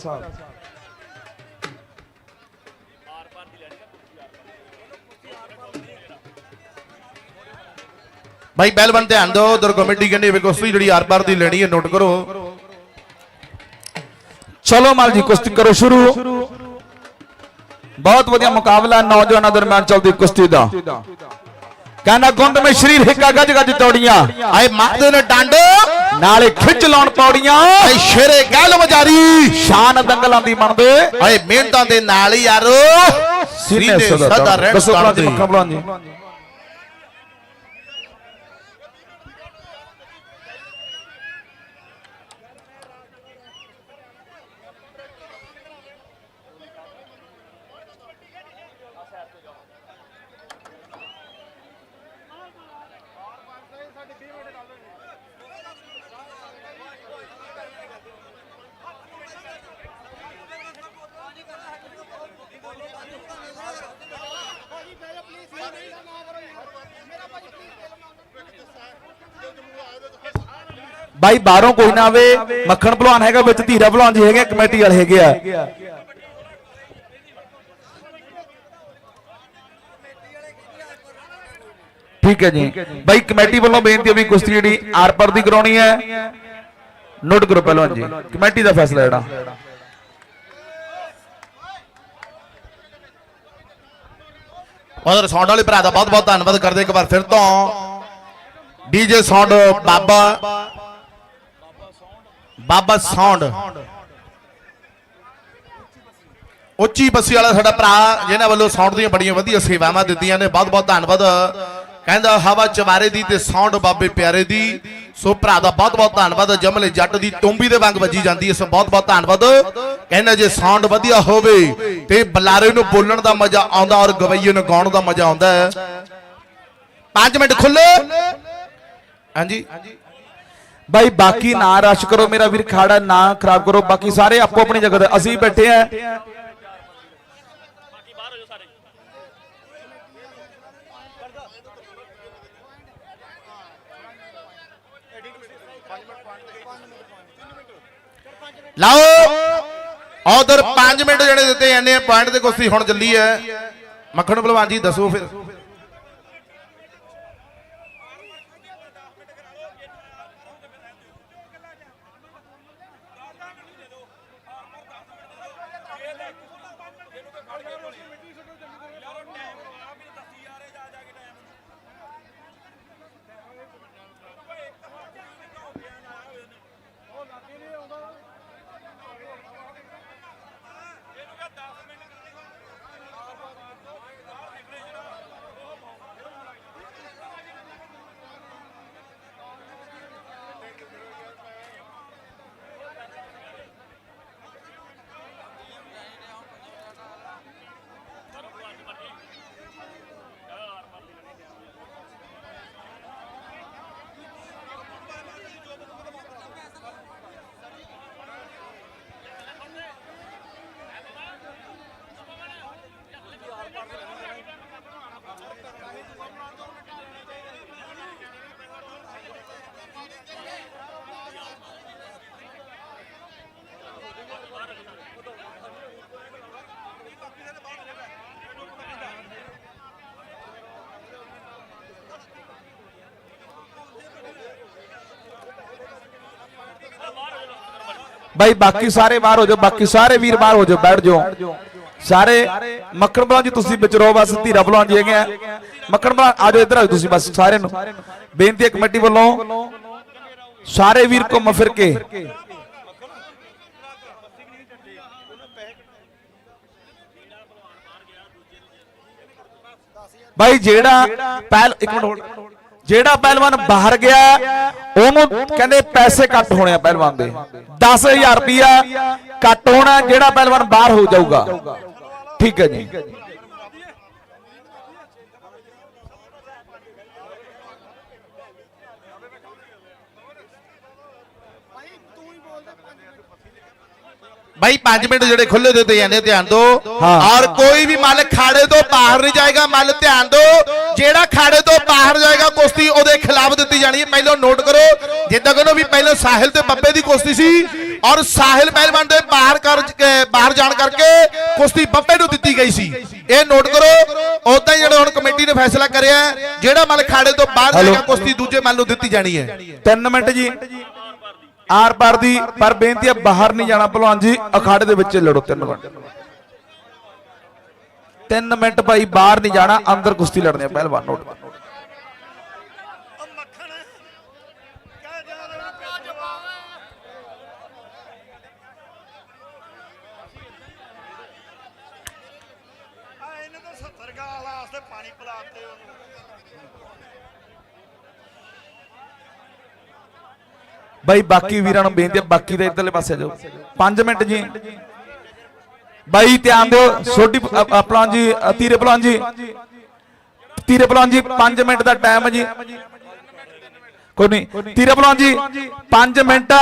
ਭਾਈ ਪਹਿਲਵਾਨ ਧਿਆਨ ਦਿਓ ਉਧਰ ਕਮੇਟੀ ਕਹਿੰਦੀ ਵੀ ਕੁਸ਼ਤੀ ਜਿਹੜੀ ਆਰ ਪਾਰ ਦੀ ਲੈਣੀ ਹੈ ਨੋਟ ਕਰੋ। ਚਲੋ ਮਲ ਜੀ ਕੁਸ਼ਤੀ ਕਰੋ ਸ਼ੁਰੂ। ਬਹੁਤ ਵਧੀਆ ਮੁਕਾਬਲਾ ਨੌਜਵਾਨਾਂ ਦਰਮਿਆਨ ਚੱਲਦੀ ਕੁਸ਼ਤੀ ਦਾ। ਕਹਿੰਦਾ ਗੁੰਦ ਮੇ ਸ਼ਰੀਰ ਹਿੱਕਾ ਗੱਜ ਗੱਜ ਤੋੜੀਆਂ। ਆਏ ਮਾਰਦੇ ਨੇ ਡੰਡ ਨਾਲੇ ਖਿੱਚ ਲਾਉਣ ਪੌੜੀਆਂ। ਆਏ ਸ਼ੇਰੇ ਗੱਲ ਵਜਾਰੀ ਸ਼ਾਨ ਦੰਗਲਾਂ ਦੀ ਬਣਦੇ ਆਏ ਮਿਹਨਤਾਂ ਦੇ ਨਾਲ ਹੀ ਯਾਰੋ ਸੀਨੇ ਸਦਾ ਰਹਿਣ ਕਰਦੇ ਬਾਈ ਬਾਹਰੋਂ ਕੋਈ ਨਾ ਆਵੇ ਮੱਖਣ ਭਲਵਾਨ ਹੈਗਾ ਵਿੱਚ ਧੀਰਾ ਭਲਵਾਨ ਜੀ ਹੈਗੇ ਆ, ਕਮੇਟੀ ਵਾਲੇ ਹੈਗੇ ਆ। ਠੀਕ ਹੈ ਜੀ। ਬਾਈ ਕਮੇਟੀ ਵੱਲੋਂ ਬੇਨਤੀ ਹੈ ਵੀ ਕੁਸ਼ਤੀ ਜਿਹੜੀ ਆਰ ਪਰ ਦੀ ਕਰਾਉਣੀ ਹੈ। ਨੋਟ ਕਰੋ ਪਹਿਲਵਾਨ ਜੀ। ਕਮੇਟੀ ਦਾ ਫੈਸਲਾ ਜਿਹੜਾ। ਉਧਰ ਸਾਊਂਡ ਵਾਲੇ ਭਰਾ ਦਾ ਬਹੁਤ ਬਹੁਤ ਧੰਨਵਾਦ ਕਰਦੇ ਇੱਕ ਵਾਰ ਫਿਰ ਤੋਂ। DJ sound Baba. Baba sound. ਉੱਚੀ ਬੱਸੀ ਵਾਲਾ ਸਾਡਾ ਭਰਾ ਜਿਨ੍ਹਾਂ ਵੱਲੋਂ ਸਾਊਂਡ ਦੀਆਂ ਬੜੀਆਂ ਵਧੀਆ ਸੇਵਾਵਾਂ ਦਿੱਤੀਆਂ ਨੇ। ਬਹੁਤ ਬਹੁਤ ਧੰਨਵਾਦ। ਕਹਿੰਦਾ, ਹਵਾ ਚਵਾਰੇ ਦੀ ਤੇ ਸਾਊਂਡ ਬਾਬੇ ਪਿਆਰੇ ਦੀ। ਸੋ ਭਰਾ ਦਾ ਬਹੁਤ ਬਹੁਤ ਧੰਨਵਾਦ। ਜਮਲੇ ਜੱਟ ਦੀ ਟੁੰਬੀ ਦੇ ਵਾਂਗ ਵੱਜੀ ਜਾਂਦੀ ਹੈ। ਸੋ ਬਹੁਤ ਬਹੁਤ ਧੰਨਵਾਦ। ਕਹਿੰਦਾ, ਜੇ ਸਾਊਂਡ ਵਧੀਆ ਹੋਵੇ ਤੇ ਬੁਲਾਰੇ ਨੂੰ ਬੋਲਣ ਦਾ ਮਜ਼ਾ ਆਉਂਦਾ ਔਰ ਗਵਈਏ ਨੂੰ ਗਾਉਣ ਦਾ ਮਜ਼ਾ ਆਉਂਦਾ ਹੈ। 5 ਮਿੰਟ ਖੁੱਲੇ ਹਾਂਜੀ। ਬਾਈ ਬਾਕੀ ਨਾ ਰਸ਼ ਕਰੋ ਮੇਰਾ ਵੀਰ, ਖਾੜਾ ਨਾ ਖਰਾਬ ਕਰੋ, ਬਾਕੀ ਸਾਰੇ ਆਪੋ ਆਪਣੀ ਜਗ੍ਹਾ ਤੇ ਅਸੀਂ ਬੈਠੇ ਆ। ਲਾਓ। ਉਧਰ 5 ਮਿੰਟ ਜਿਹੜੇ ਦਿੱਤੇ ਜਾਂਦੇ ਆ, ਪੁਆਇੰਟ ਤੇ ਕੁਸ਼ਤੀ ਹੁਣ ਚੱਲੀ ਹੈ ਮੱਖਣ ਭਲਵਾਨ ਜੀ, ਦੱਸੋ ਫਿਰ। ਬਾਈ ਬਾਕੀ ਸਾਰੇ ਬਾਹਰ ਹੋ ਜਾਓ, ਬਾਕੀ ਸਾਰੇ ਵੀਰ ਬਾਹਰ ਹੋ ਜਾਓ, ਬੈਠ ਜਾਓ। ਸਾਰੇ ਮੱਖਣ ਬਲਾਂ ਜੀ ਤੁਸੀਂ ਵਿੱਚ ਰਹੋ, ਬਸ ਧੀਰਾ ਬਲਾਂ ਜੀ ਹੈਗੇ ਮੱਖਣ ਬਲਾਂ ਆ ਜਾਓ ਇੱਧਰ ਆ ਤੁਸੀਂ ਬਸ, ਸਾਰਿਆਂ ਨੂੰ। ਬੇਨਤੀ ਹੈ ਕਮੇਟੀ ਵੱਲੋਂ, ਸਾਰੇ ਵੀਰ ਘੁੰਮ ਫਿਰ ਕੇ। ਬਾਈ ਜਿਹੜਾ ਪਹਿਲ ਇੱਕ ਮਿੰਟ ਜਿਹੜਾ ਪਹਿਲਵਾਨ ਬਾਹਰ ਗਿਆ ਉਹਨੂੰ ਕਹਿੰਦੇ ਪੈਸੇ ਕੱਟ ਹੋਣੇ ਆ ਪਹਿਲਵਾਨ ਦੇ। 10000 ਰੁਪਿਆ ਕੱਟ ਹੋਣਾ ਜਿਹੜਾ ਪਹਿਲਵਾਨ ਬਾਹਰ ਹੋ ਜਾਊਗਾ। ਠੀਕ ਹੈ ਜੀ। ਭਾਈ 5 ਮਿੰਟ ਜਿਹੜੇ ਖੁੱਲੇ ਦਿੱਤੇ ਜਾਂਦੇ ਧਿਆਨ ਹਾਂ। ਔਰ ਕੋਈ ਵੀ ਮੱਲ ਖਾੜੇ ਤੋਂ ਬਾਹਰ ਨਹੀਂ ਜਾਏਗਾ ਮੱਲ ਧਿਆਨ ਦਿਓ। ਜਿਹੜਾ ਖਾੜੇ ਤੋਂ ਬਾਹਰ ਜਾਏਗਾ ਕੁਸ਼ਤੀ ਉਹਦੇ ਖਿਲਾਫ ਦਿੱਤੀ ਜਾਣੀ ਹੈ। ਪਹਿਲਾਂ ਨੋਟ ਕਰੋ ਜਿੱਦਾਂ ਕਹਿੰਦੇ ਵੀ ਪਹਿਲਾਂ ਸਾਹਿਲ ਤੇ ਬੱਬੇ ਦੀ ਕੁਸ਼ਤੀ ਸੀ। ਔਰ ਸਾਹਿਲ ਪਹਿਲਵਾਨ ਦੇ ਬਾਹਰ ਕਰ ਬਾਹਰ ਜਾਣ ਕਰਕੇ ਕੁਸ਼ਤੀ ਬੱਬੇ ਨੂੰ ਦਿੱਤੀ ਗਈ ਸੀ। ਇਹ ਨੋਟ ਕਰੋ ਉਦਾਂ ਹੀ ਜਿਹੜਾ ਹੁਣ ਕਮੇਟੀ ਨੇ ਫੈਸਲਾ ਕਰਿਆ ਜਿਹੜਾ ਮੱਲ ਖਾੜੇ ਤੋਂ ਬਾਹਰ। ਜਾਏਗਾ ਕੁਸ਼ਤੀ ਦੂਜੇ ਮੱਲ ਨੂੰ ਦਿੱਤੀ ਜਾਣੀ ਹੈ। 3 ਮਿੰਟ ਜੀ। ਆਰ ਪਾਰ ਦੀ, ਪਰ ਬੇਨਤੀ ਹੈ ਬਾਹਰ ਨਹੀਂ ਜਾਣਾ ਭਲਵਾਨ ਜੀ, ਅਖਾੜੇ ਦੇ ਵਿੱਚ ਲੜੋ ਤਿੰਨ ਮਿੰਟ ਤਿੰਨ ਮਿੰਟ ਭਾਈ, ਬਾਹਰ ਨਹੀਂ ਜਾਣਾ, ਅੰਦਰ ਕੁਸ਼ਤੀ ਲੜਨੀ ਹੈ ਪਹਿਲਵਾਨ, ਨੋਟ ਕਰੋ। ਮੱਖਣ ਕਹਿ ਜਾ ਦੇਣਾ ਪਿਆ ਆ ਇਹਨੂੰ ਤਾਂ 70 ਗਾਲ ਵਾਸਤੇ ਪਾਣੀ ਪਿਲਾਤੇ ਉਹਨੂੰ ਬਾਈ ਬਾਕੀ ਵੀਰਾਂ ਨੂੰ ਬੇਨਤੀ ਹੈ ਬਾਕੀ ਦੇ ਇਧਰਲੇ ਪਾਸੇ ਜਾਓ। 5 ਮਿੰਟ ਜੀ। ਬਾਈ ਧਿਆਨ ਦਿਓ ਛੋਟੀ ਆਪਣਾ ਜੀ ਅ, ਤੀਰੇ ਭਲਵਾਨ ਜੀ। ਤੀਰੇ ਭਲਵਾਨ ਜੀ 5 ਮਿੰਟ ਦਾ ਟਾਈਮ ਹੈ ਜੀ। ਕੋਈ ਨਹੀਂ ਤੀਰੇ ਭਲਵਾਨ ਜੀ 5 ਮਿੰਟ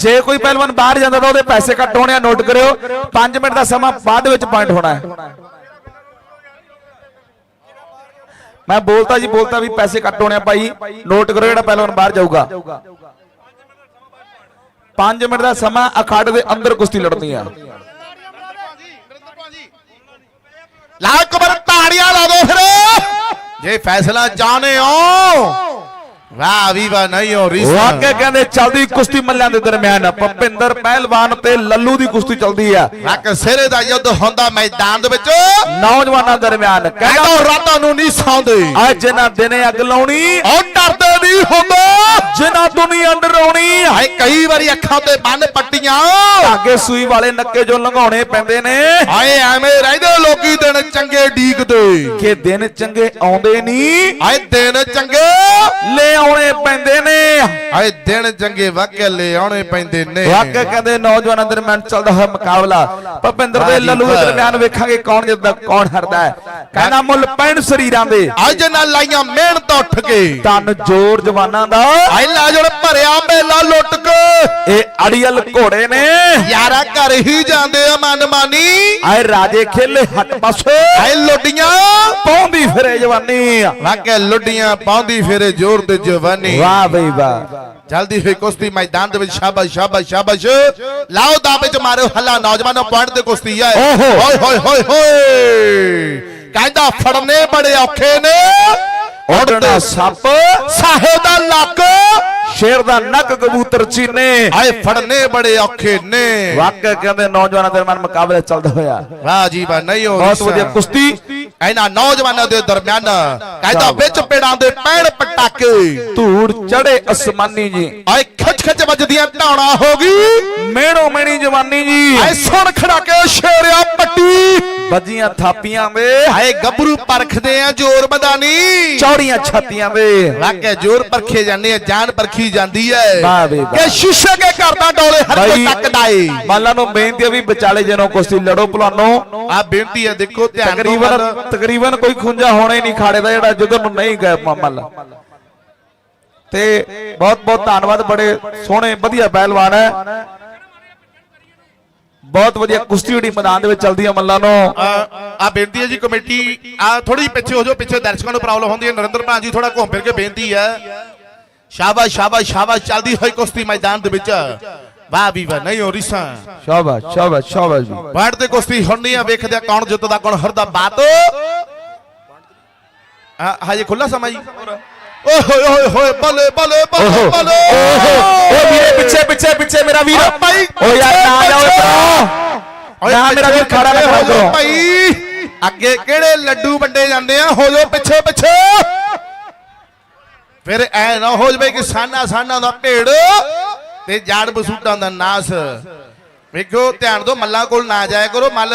ਜੇ ਕੋਈ ਪਹਿਲਵਾਨ ਬਾਹਰ ਜਾਂਦਾ ਤਾਂ ਉਹਦੇ ਪੈਸੇ ਕੱਟ ਹੋਣੇ ਆ ਨੋਟ ਕਰਿਓ। 5 ਮਿੰਟ ਦਾ ਸਮਾਂ ਬਾਅਦ ਵਿੱਚ ਪੁਆਇੰਟ ਹੋਣਾ ਹੈ। ਮੈਂ ਬੋਲਤਾ ਜੀ ਬੋਲਤਾ ਵੀ ਪੈਸੇ ਕੱਟ ਹੋਣੇ ਆ ਭਾਈ। ਨੋਟ ਕਰੋ ਜਿਹੜਾ ਪਹਿਲਵਾਨ ਬਾਹਰ ਜਾਊਗਾ। 5 ਮਿੰਟ ਦਾ ਸਮਾਂ ਅਖਾੜੇ ਦੇ ਅੰਦਰ ਕੁਸ਼ਤੀ ਲੜਨੀ ਆ। ਲਾ ਤਾੜੀਆਂ ਲਾ ਦੋ ਫਿਰ। ਜੇ ਫੈਸਲਾ ਚਾਹਨੇ ਹੋ ਵਾਹ ਵੀ ਵਾਹ ਨਹੀਂ ਹੋ ਰਹੀ ਵਾਕਿਆ ਕਹਿੰਦੇ ਚੱਲਦੀ ਕੁਸ਼ਤੀ ਮੱਲਿਆਂ ਦੇ ਦਰਮਿਆਨ ਭਪਿੰਦਰ ਪਹਿਲਵਾਨ ਤੇ ਲੱਲੂ ਦੀ ਕੁਸ਼ਤੀ ਚੱਲਦੀ ਆ। ਵਾਕ ਸਿਰੇ ਦਾ ਯੁੱਧ ਹੁੰਦਾ ਮੈਦਾਨ ਦੇ ਵਿੱਚ। ਨੌਜਵਾਨਾਂ ਦਰਮਿਆਨ ਕਹਿੰਦਾ ਰਾਤਾਂ ਨੂੰ ਨਹੀਂ ਸੌਂਦੇ। ਅੱਜ ਨਾ ਦਿਨੇ ਅੱਗ ਲਾਉਣੀ ਉਹ ਡਰਦੇ ਨਹੀਂ ਹੁੰਦੇ। ਜਿਨ੍ਹਾਂ ਦੁਨੀਆ ਡਰਾਉਣੀ। ਹਾਏ ਕਈ ਵਾਰੀ ਅੱਖਾਂ ਤੇ ਬੰਨ ਪੱਟੀਆਂ। ਧਾਗੇ ਸੂਈ ਵਾਲੇ ਨੱਕੇ ਜੋ ਲੰਘਾਉਣੇ ਪੈਂਦੇ ਨੇ। ਹਾਏ ਐਵੇਂ ਰਹਿੰਦੇ ਲੋਕੀ ਦਿਨ ਚੰਗੇ ਡੀਕਦੇ। ਕਿ ਦਿਨ ਚੰਗੇ ਆਉਂਦੇ ਨਹੀਂ। ਹਾਏ ਦਿਨ ਚੰਗੇ। ਲੈ ਆਉਣੇ ਪੈਂਦੇ ਨੇ। ਹਾਏ ਦਿਨ ਚੰਗੇ ਵਾਕਿਆ ਲੈ ਆਉਣੇ ਪੈਂਦੇ ਨੇ। ਵਾਕਿਆ ਕਹਿੰਦੇ ਨੌਜਵਾਨਾਂ ਦਰਮਿਆਨ ਚੱਲਦਾ ਹੋਇਆ ਮੁਕਾਬਲਾ। ਭਪਿੰਦਰ ਦੇ ਲੱਲੂ ਦੇ ਦਰਮਿਆਨ ਵੇਖਾਂਗੇ ਕੌਣ ਜਿੱਤਦਾ ਕੌਣ ਹਾਰਦਾ ਹੈ। ਕਹਿੰਦਾ ਮੁੱਲ ਪੈਣ ਸਰੀਰਾਂ ਦੇ। ਅੱਜ ਨਾਲ ਲਾਈਆਂ ਮਿਹਨਤ ਉੱਠ ਕੇ। ਤਨ ਜੋਰ ਜਵਾਨਾਂ ਦਾ। ਹਾਏ ਲਾਜਣ ਭਰਿਆ ਮੇਲਾ ਲੁੱਟ ਕੇ। ਇਹ ਅੜੀਅਲ ਘੋੜੇ ਨੇ। ਯਾਰਾ ਘਰ ਹੀ ਜਾਂਦੇ ਆ ਮਨ ਮਾਨੀ। ਆਏ ਰਾਜੇ ਖੇਲੇ ਹੱਟ ਪਾਸੇ। ਹਾਏ ਲੁੱਡੀਆਂ। ਪਾਉਂਦੀ ਫਿਰੇ ਜਵਾਨੀ। ਵਾਕਿਆ ਲੁੱਡੀਆਂ ਪਾਉਂਦੀ ਫਿਰੇ ਜ਼ੋਰ ਤੇ ਜਵਾਨੀ। ਵਾਹ ਬਈ ਵਾਹ। ਜਲਦੀ ਹੋਈ ਕੁਸ਼ਤੀ ਮੈਦਾਨ ਦੇ ਵਿੱਚ ਸ਼ਾਬਾਸ਼ ਸ਼ਾਬਾਸ਼ ਸ਼ਾਬਾਸ਼। ਲਾਓ ਦਾ ਵਿੱਚ ਮਾਰਿਓ ਹੱਲਾ ਨੌਜਵਾਨੋ ਪੁਆਇੰਟ ਤੇ ਕੁਸ਼ਤੀ ਹੈ। ਹੋਏ ਹੋਏ ਹੋਏ ਹੋਏ। ਕਹਿੰਦਾ ਫੜਨੇ ਬੜੇ ਔਖੇ ਨੇ। ਉਡਣਾ ਸੱਪ ਸਾਹੇ ਦਾ ਲੱਕ। ਸ਼ੇਰ ਦਾ ਨੱਕ ਕਬੂਤਰ ਚੀਨੇ। ਆਏ ਫੜਨੇ ਬੜੇ ਔਖੇ ਨੇ। ਵਾਕਿਆ ਕਹਿੰਦੇ ਨੌਜਵਾਨਾਂ ਦਰਮਿਆਨ ਮੁਕਾਬਲਾ ਚੱਲਦਾ ਹੋਇਆ। ਵਾਹ ਜੀ ਵਾਹ ਨਹੀਂ ਹੋ ਬਹੁਤ ਵਧੀਆ ਕੁਸ਼ਤੀ। ਇਹਨਾਂ ਨੌਜਵਾਨਾਂ ਦੇ ਦਰਮਿਆਨ ਕਹਿੰਦਾ ਵਿੱਚ ਪੇੜਾਂ ਦੇ ਪੈਣ ਪਟਾਕੇ। ਧੂੜ ਚੜੇ ਅਸਮਾਨੀ ਜੀ। ਆਏ ਖਿੱਚ ਖਿੱਚ ਵੱਜਦੀਆਂ ਧੌਣਾ ਹੋ ਗਈ। ਮੇੜੋ ਮੇਣੀ ਜਵਾਨੀ ਜੀ। ਆਏ ਸੁਣ ਖੜਾ ਕੇ ਸ਼ੇਰਿਆ ਪੱਟੀ। ਵੱਜੀਆਂ ਥਾਪੀਆਂ ਦੇ ਹਾਏ ਗੱਭਰੂ ਪਰਖਦੇ ਆ ਜ਼ੋਰ ਬਦਾਨੀ। ਚੌੜੀਆਂ ਛਾਤੀਆਂ ਦੇ ਵਾਕਿਆ ਜ਼ੋਰ ਪਰਖੇ ਜਾਂਦੇ ਆ ਜਾਨ ਪਰਖੀ ਜਾਂਦੀ ਹੈ ਵਾਹ ਬਈ ਵਾਹ। ਕਿ ਸ਼ੀਸ਼ੇ ਕੇ ਕਰਦਾ ਡੋਲੇ ਹਰ ਕੋਈ ਤੱਕਦਾ ਏ। ਮਾਲਾ ਨੂੰ ਬੇਨਤੀ ਹੈ ਵੀ ਵਿਚਾਲੇ ਜਨੋਂ ਕੁਸ਼ਤੀ ਲੜੋ ਭਲਾਨੋ। ਆ ਬੇਨਤੀ ਹੈ ਦੇਖੋ ਧਿਆਨ ਤਕਰੀਬਨ। ਤਕਰੀਬਨ ਕੋਈ ਖੁੰਝਾ ਹੋਣਾ ਹੀ ਨਹੀਂ ਖਾੜੇ ਦਾ ਜਿਹੜਾ ਜਦੋਂ ਨੂੰ ਨਹੀਂ ਗਏ ਮਾਮਲਾ। ਤੇ ਬਹੁਤ ਬਹੁਤ ਧੰਨਵਾਦ, ਬੜੇ ਸੋਹਣੇ, ਵਧੀਆ ਪਹਿਲਵਾਨ ਹੈ। ਬਹੁਤ ਵਧੀਆ ਕੁਸ਼ਤੀ ਜਿਹੜੀ ਮੈਦਾਨ ਦੇ ਵਿੱਚ ਚੱਲਦੀ ਹੈ ਮੱਲਾਂ ਨੂੰ। ਆ ਆ ਬੇਨਤੀ ਹੈ ਜੀ ਕਮੇਟੀ, ਆ ਥੋੜੀ ਪਿੱਛੇ ਹੋ ਜਾਓ, ਪਿੱਛੇ ਦਰਸ਼ਕਾਂ ਨੂੰ ਪ੍ਰੋਬਲਮ ਹੁੰਦੀ ਹੈ। ਨਰਿੰਦਰ ਭਾਂ ਜੀ ਥੋੜਾ ਘੁੰਮ ਫਿਰ ਕੇ ਬੇਨਤੀ ਹੈ। ਸ਼ਾਬਾਸ਼ ਸ਼ਾਬਾਸ਼ ਸ਼ਾਬਾਸ਼, ਚੱਲਦੀ ਹੋਈ ਕੁਸ਼ਤੀ ਮੈਦਾਨ ਦੇ ਵਿੱਚ। ਵਾਹ ਵੀ ਵਾਹ ਨਹੀਂ ਹੋ ਰਿਸਾਂ ਸ਼ਾਬਾਸ਼ ਸ਼ਾਬਾਸ਼ ਸ਼ਾਬਾਸ਼ ਜੀ। ਬਾੜ ਤੇ ਕੁਸ਼ਤੀ ਹੁੰਦੀ ਆ ਵੇਖਦੇ ਆ ਕੌਣ ਜਿੱਤਦਾ ਕੌਣ ਹਰਦਾ। ਬਾਤ। ਹਜੇ ਖੁੱਲਾ ਸਮਾਂ ਜੀ। ਓਏ ਹੋਏ ਹੋਏ ਬਲੇ ਬਲੇ ਬਲੇ ਬਲੇ। ਓ ਵੀਰੇ ਪਿੱਛੇ ਪਿੱਛੇ ਪਿੱਛੇ ਮੇਰਾ ਵੀਰ। ਓ ਯਾਰ ਨਾ ਜਾਓ ਓਏ ਨਾ ਮੇਰਾ ਵੀਰ ਖੜਾ ਨਾ ਖੜਾ ਕਰੋ ਭਾਈ। ਅੱਗੇ ਕਿਹੜੇ ਲੱਡੂ ਵੰਡੇ ਜਾਂਦੇ ਆ? ਹੋ ਜਾਓ ਪਿੱਛੇ ਪਿੱਛੇ। ਫਿਰ ਐ ਨਾ ਹੋ ਜਵੇ ਕਿ ਸਾਨਾ ਸਾਨਾ ਦਾ ਢੇੜ ਤੇ ਜਾੜ ਬਸੂਟਾਂ ਦਾ ਨਾਸ। ਵੇਖੋ ਧਿਆਨ ਦਿਓ, ਮੱਲਾਂ ਕੋਲ ਨਾ ਜਾਇਆ ਕਰੋ, ਮੱਲ।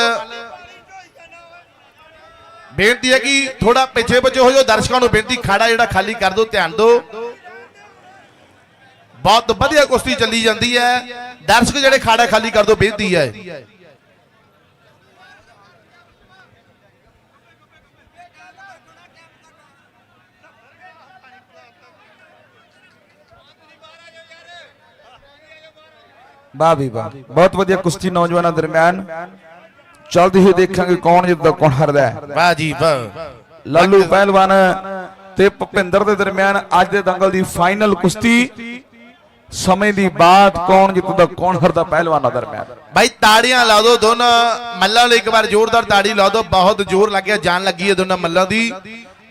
ਬੇਨਤੀ ਹੈ ਕਿ ਥੋੜਾ ਪਿੱਛੇ ਪਿੱਛੇ ਹੋ ਜਾਓ ਦਰਸ਼ਕਾਂ ਨੂੰ ਬੇਨਤੀ, ਖਾੜਾ ਜਿਹੜਾ ਖਾਲੀ ਕਰ ਦਿਓ, ਧਿਆਨ ਦਿਓ। ਬਹੁਤ ਵਧੀਆ ਕੁਸ਼ਤੀ ਚੱਲੀ ਜਾਂਦੀ ਹੈ। ਦਰਸ਼ਕ ਜਿਹੜੇ ਖਾੜਾ ਖਾਲੀ ਕਰ ਦਿਓ, ਬੇਨਤੀ ਹੈ। ਵਾਹ ਵੀ ਵਾਹ। ਬਹੁਤ ਵਧੀਆ ਕੁਸ਼ਤੀ ਨੌਜਵਾਨਾਂ ਦਰਮਿਆਨ। ਚੱਲਦੀ ਹੋਈ ਦੇਖਾਂਗੇ ਕੌਣ ਜਿੱਤਦਾ ਕੌਣ ਹਾਰਦਾ ਹੈ। ਵਾਹ ਜੀ ਵਾਹ। ਲੱਲੂ ਪਹਿਲਵਾਨ ਤੇ ਭੁਪਿੰਦਰ ਦੇ ਦਰਮਿਆਨ ਅੱਜ ਦੇ ਦੰਗਲ ਦੀ ਫਾਈਨਲ ਕੁਸ਼ਤੀ। ਸਮੇਂ ਦੀ ਬਾਤ ਕੌਣ ਜਿੱਤਦਾ ਕੌਣ ਹਾਰਦਾ ਪਹਿਲਵਾਨਾਂ ਦਰਮਿਆਨ। ਭਾਈ ਤਾੜੀਆਂ ਲਾ ਦਿਓ ਦੋਨਾਂ ਮੱਲਾਂ ਲਈ ਇੱਕ ਵਾਰ ਜ਼ੋਰਦਾਰ ਤਾੜੀ ਲਾ ਦਿਓ ਬਹੁਤ ਜ਼ੋਰ ਲੱਗਿਆ ਜਾਨ ਲੱਗੀ ਹੈ ਦੋਨਾਂ ਮੱਲਾਂ ਦੀ।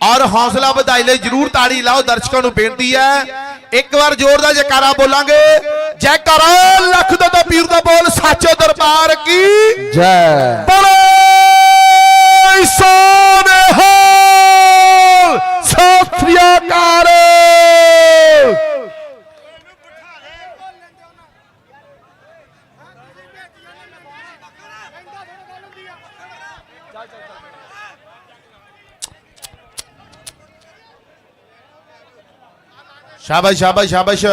ਔਰ ਹੌਸਲਾ ਵਧਾਈ ਲਈ ਜ਼ਰੂਰ ਤਾੜੀ ਲਾਓ ਦਰਸ਼ਕਾਂ ਨੂੰ ਬੇਨਤੀ ਹੈ। ਇੱਕ ਵਾਰ ਜ਼ੋਰਦਾਰ ਜੈਕਾਰਾ ਬੋਲਾਂਗੇ। ਜੈਕਾਰਾ ਲੱਖ ਦਾ ਤਾਂ ਪੀਰ ਦਾ ਬੋਲ ਸੱਚੇ ਦਰਬਾਰ ਕੀ? ਜੈ। ਬੋਲੇ ਸੋਨੇ ਹਾਲ ਸਤਿ ਸ੍ਰੀ ਅਕਾਲ। ਸ਼ਾਬਾਸ਼ ਸ਼ਾਬਾਸ਼।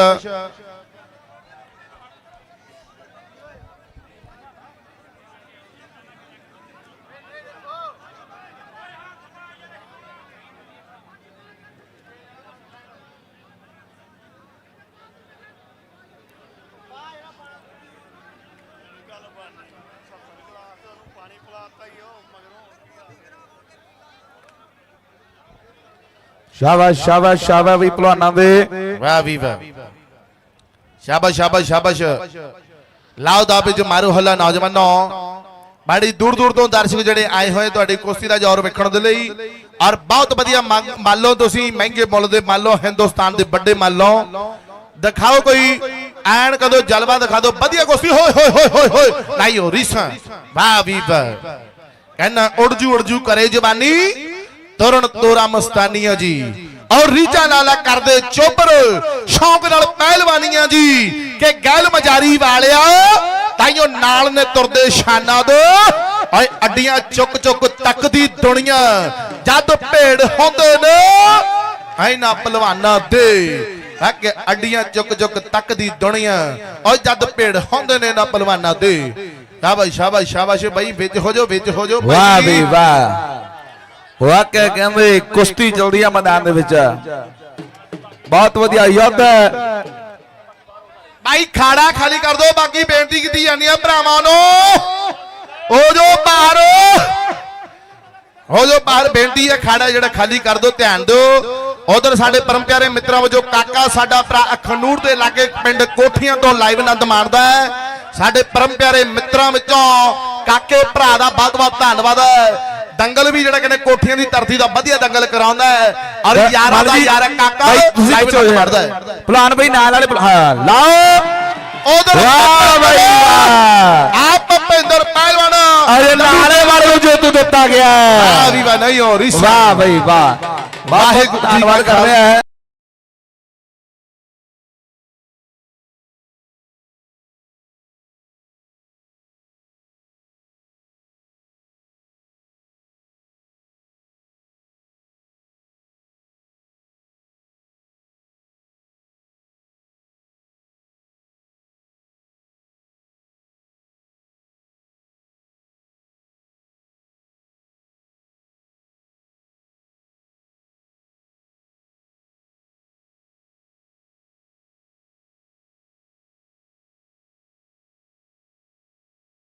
ਪਾਣੀ ਪਿਲਾਤਾ ਹੀ ਉਹ ਮਗਰੋਂ। ਸ਼ਾਬਾਸ਼ ਸ਼ਾਬਾਸ਼ ਸ਼ਾਬਾਸ਼ ਵੀ ਪਹਿਲਵਾਨਾਂ ਦੇ। ਵਾਹ ਵੀ ਵਾਹ। ਸ਼ਾਬਾਸ਼ ਸ਼ਾਬਾਸ਼ ਸ਼ਾਬਾਸ਼। ਲਾਓ ਦਾ ਵਿੱਚ ਮਾਰੋ ਹੱਲਾ ਨੌਜਵਾਨੋ। ਬੜੀ ਦੂਰ ਦੂਰ ਤੋਂ ਦਰਸ਼ਕ ਜਿਹੜੇ ਆਏ ਹੋਏ ਤੁਹਾਡੀ ਕੁਸ਼ਤੀ ਦਾ ਜ਼ੋਰ ਵੇਖਣ ਦੇ ਲਈ। ਔਰ ਬਹੁਤ ਵਧੀਆ ਮੰਨ ਲਓ ਤੁਸੀਂ ਮਹਿੰਗੇ ਮੁੱਲ ਦੇ ਮੰਨ ਲਓ ਹਿੰਦੁਸਤਾਨ ਦੇ ਵੱਡੇ ਮੰਨ ਲਓ। ਦਿਖਾਓ ਕੋਈ ਐਨ ਕਦੋਂ ਜਲਵਾ ਦਿਖਾ ਦਿਓ। ਵਧੀਆ ਕੁਸ਼ਤੀ। ਹੋਏ ਹੋਏ ਹੋਏ ਹੋਏ ਹੋਏ। ਨਹੀਂ ਹੋ ਰੀਸਾਂ। ਵਾਹ ਵੀ ਵਾਹ। ਕਹਿੰਨਾ ਉੜਜੂ ਉੜਜੂ ਕਰੇ ਜਵਾਨੀ। ਤੁਰਨ ਤੋਰਾ ਮਸਤਾਨੀਆਂ ਜੀ। ਔਰ ਰੀਜਾ ਲਾਲਾ ਕਰਦੇ ਚੋਬਰ ਸ਼ੌਂਕ ਨਾਲ ਪਹਿਲਵਾਨੀਆਂ ਜੀ। ਕਿ ਗੈਲ ਮਜਾਰੀ ਵਾਲਿਆ, ਤਾਈਓ ਨਾਲ ਨੇ ਤੁਰਦੇ ਸ਼ਾਨਾ ਦੋ। ਓਏ, ਅੱਡੀਆਂ ਚੁੱਕ ਚੁੱਕ ਤੱਕਦੀ ਦੁਨੀਆ। ਜਦ ਭੇੜ ਹੁੰਦੇ ਨੇ, ਐਨਾ ਪਹਿਲਵਾਨਾਂ ਦੇ ਹੈ ਕਿ ਅੱਡੀਆਂ ਚੁੱਕ ਚੁੱਕ ਤੱਕਦੀ ਦੁਨੀਆ। ਓਏ ਜਦ ਭੇੜ ਹੁੰਦੇ ਨੇ ਨਾ ਪਹਿਲਵਾਨਾਂ ਦੇ। ਸ਼ਾਬਾਸ਼ ਸ਼ਾਬਾਸ਼ ਸ਼ਾਬਾਸ਼ ਬਈ ਵਿੱਚ ਹੋ ਜਾਓ ਵਿੱਚ ਹੋ ਜਾਓ ਬਾਈ। ਵਾਹ। ਵੀ ਵਾਹ। ਵਾਕਿਆ ਕਹਿੰਦੇ ਕੁਸ਼ਤੀ ਚੱਲਦੀ ਆ ਮੈਦਾਨ ਦੇ ਵਿੱਚ। ਬਹੁਤ ਵਧੀਆ ਯੁੱਧ ਭਾਈ ਖਾੜਾ ਖਾਲੀ ਕਰ ਦਿਓ ਬਾਕੀ ਬੇਨਤੀ ਕੀਤੀ ਜਾਂਦੀ ਆ ਭਰਾਵਾਂ ਨੂੰ। ਹੋ ਜੋ ਬਾਹਰ ਹੋ ਜੋ ਬਾਹਰ ਬੇਨਤੀ ਹੈ ਖਾੜਾ ਜਿਹੜਾ ਖਾਲੀ ਕਰ ਦਿਓ ਧਿਆਨ ਦਿਓ। ਉਧਰ ਸਾਡੇ ਪਰਮ ਪਿਆਰੇ ਮਿੱਤਰਾਂ ਵਜੋਂ ਕਾਕਾ ਸਾਡਾ ਭਰਾ ਅਖਨੂਰ ਦੇ ਲਾਗੇ ਪਿੰਡ ਕੋਠੀਆਂ ਤੋਂ ਲਾਈਵ ਆਨੰਦ ਮਾਣਦਾ ਹੈ। ਸਾਡੇ ਪਰਮ ਪਿਆਰੇ ਮਿੱਤਰਾਂ ਵਿੱਚੋਂ ਕਾਕੇ ਭਰਾ ਦਾ ਬਹੁਤ ਬਹੁਤ ਧੰਨਵਾਦ ਹੈ। ਦੰਗਲ ਵੀ ਜਿਹੜਾ ਕਹਿੰਦੇ ਕੋਠੀਆਂ ਦੀ ਧਰਤੀ ਦਾ ਵਧੀਆ ਦੰਗਲ ਕਰਾਉਂਦਾ ਹੈ। ਔਰ ਯਾਰਾਂ ਦਾ ਯਾਰ ਕਾਕਾ ਲਾਈਵ ਆਨੰਦ। ਮਾਣਦਾ ਹੈ। ਭਲਵਾਨ ਬਈ ਨਾਲ ਵਾਲੇ ਲਾਓ ਉਧਰ ਵਾਹ ਬਈ ਵਾਹ। ਆਪ ਭਿੰਦਰ ਪਹਿਲਵਾਨ। ਅਰੇ ਨਾਲੇ ਵਾਲੇ ਨੂੰ ਜੇਤੂ ਦਿੱਤਾ ਗਿਆ ਆ ਹੈ। ਵੀ ਵਾ ਨਹੀਂ ਹੋ ਰਹੀ ਵਾਹ ਬਈ ਵਾਹ। ਵਾਹਿਗੁਰੂ ਧੰਨਵਾਦ ਕਰ ਰਿਹਾ ਹੈ।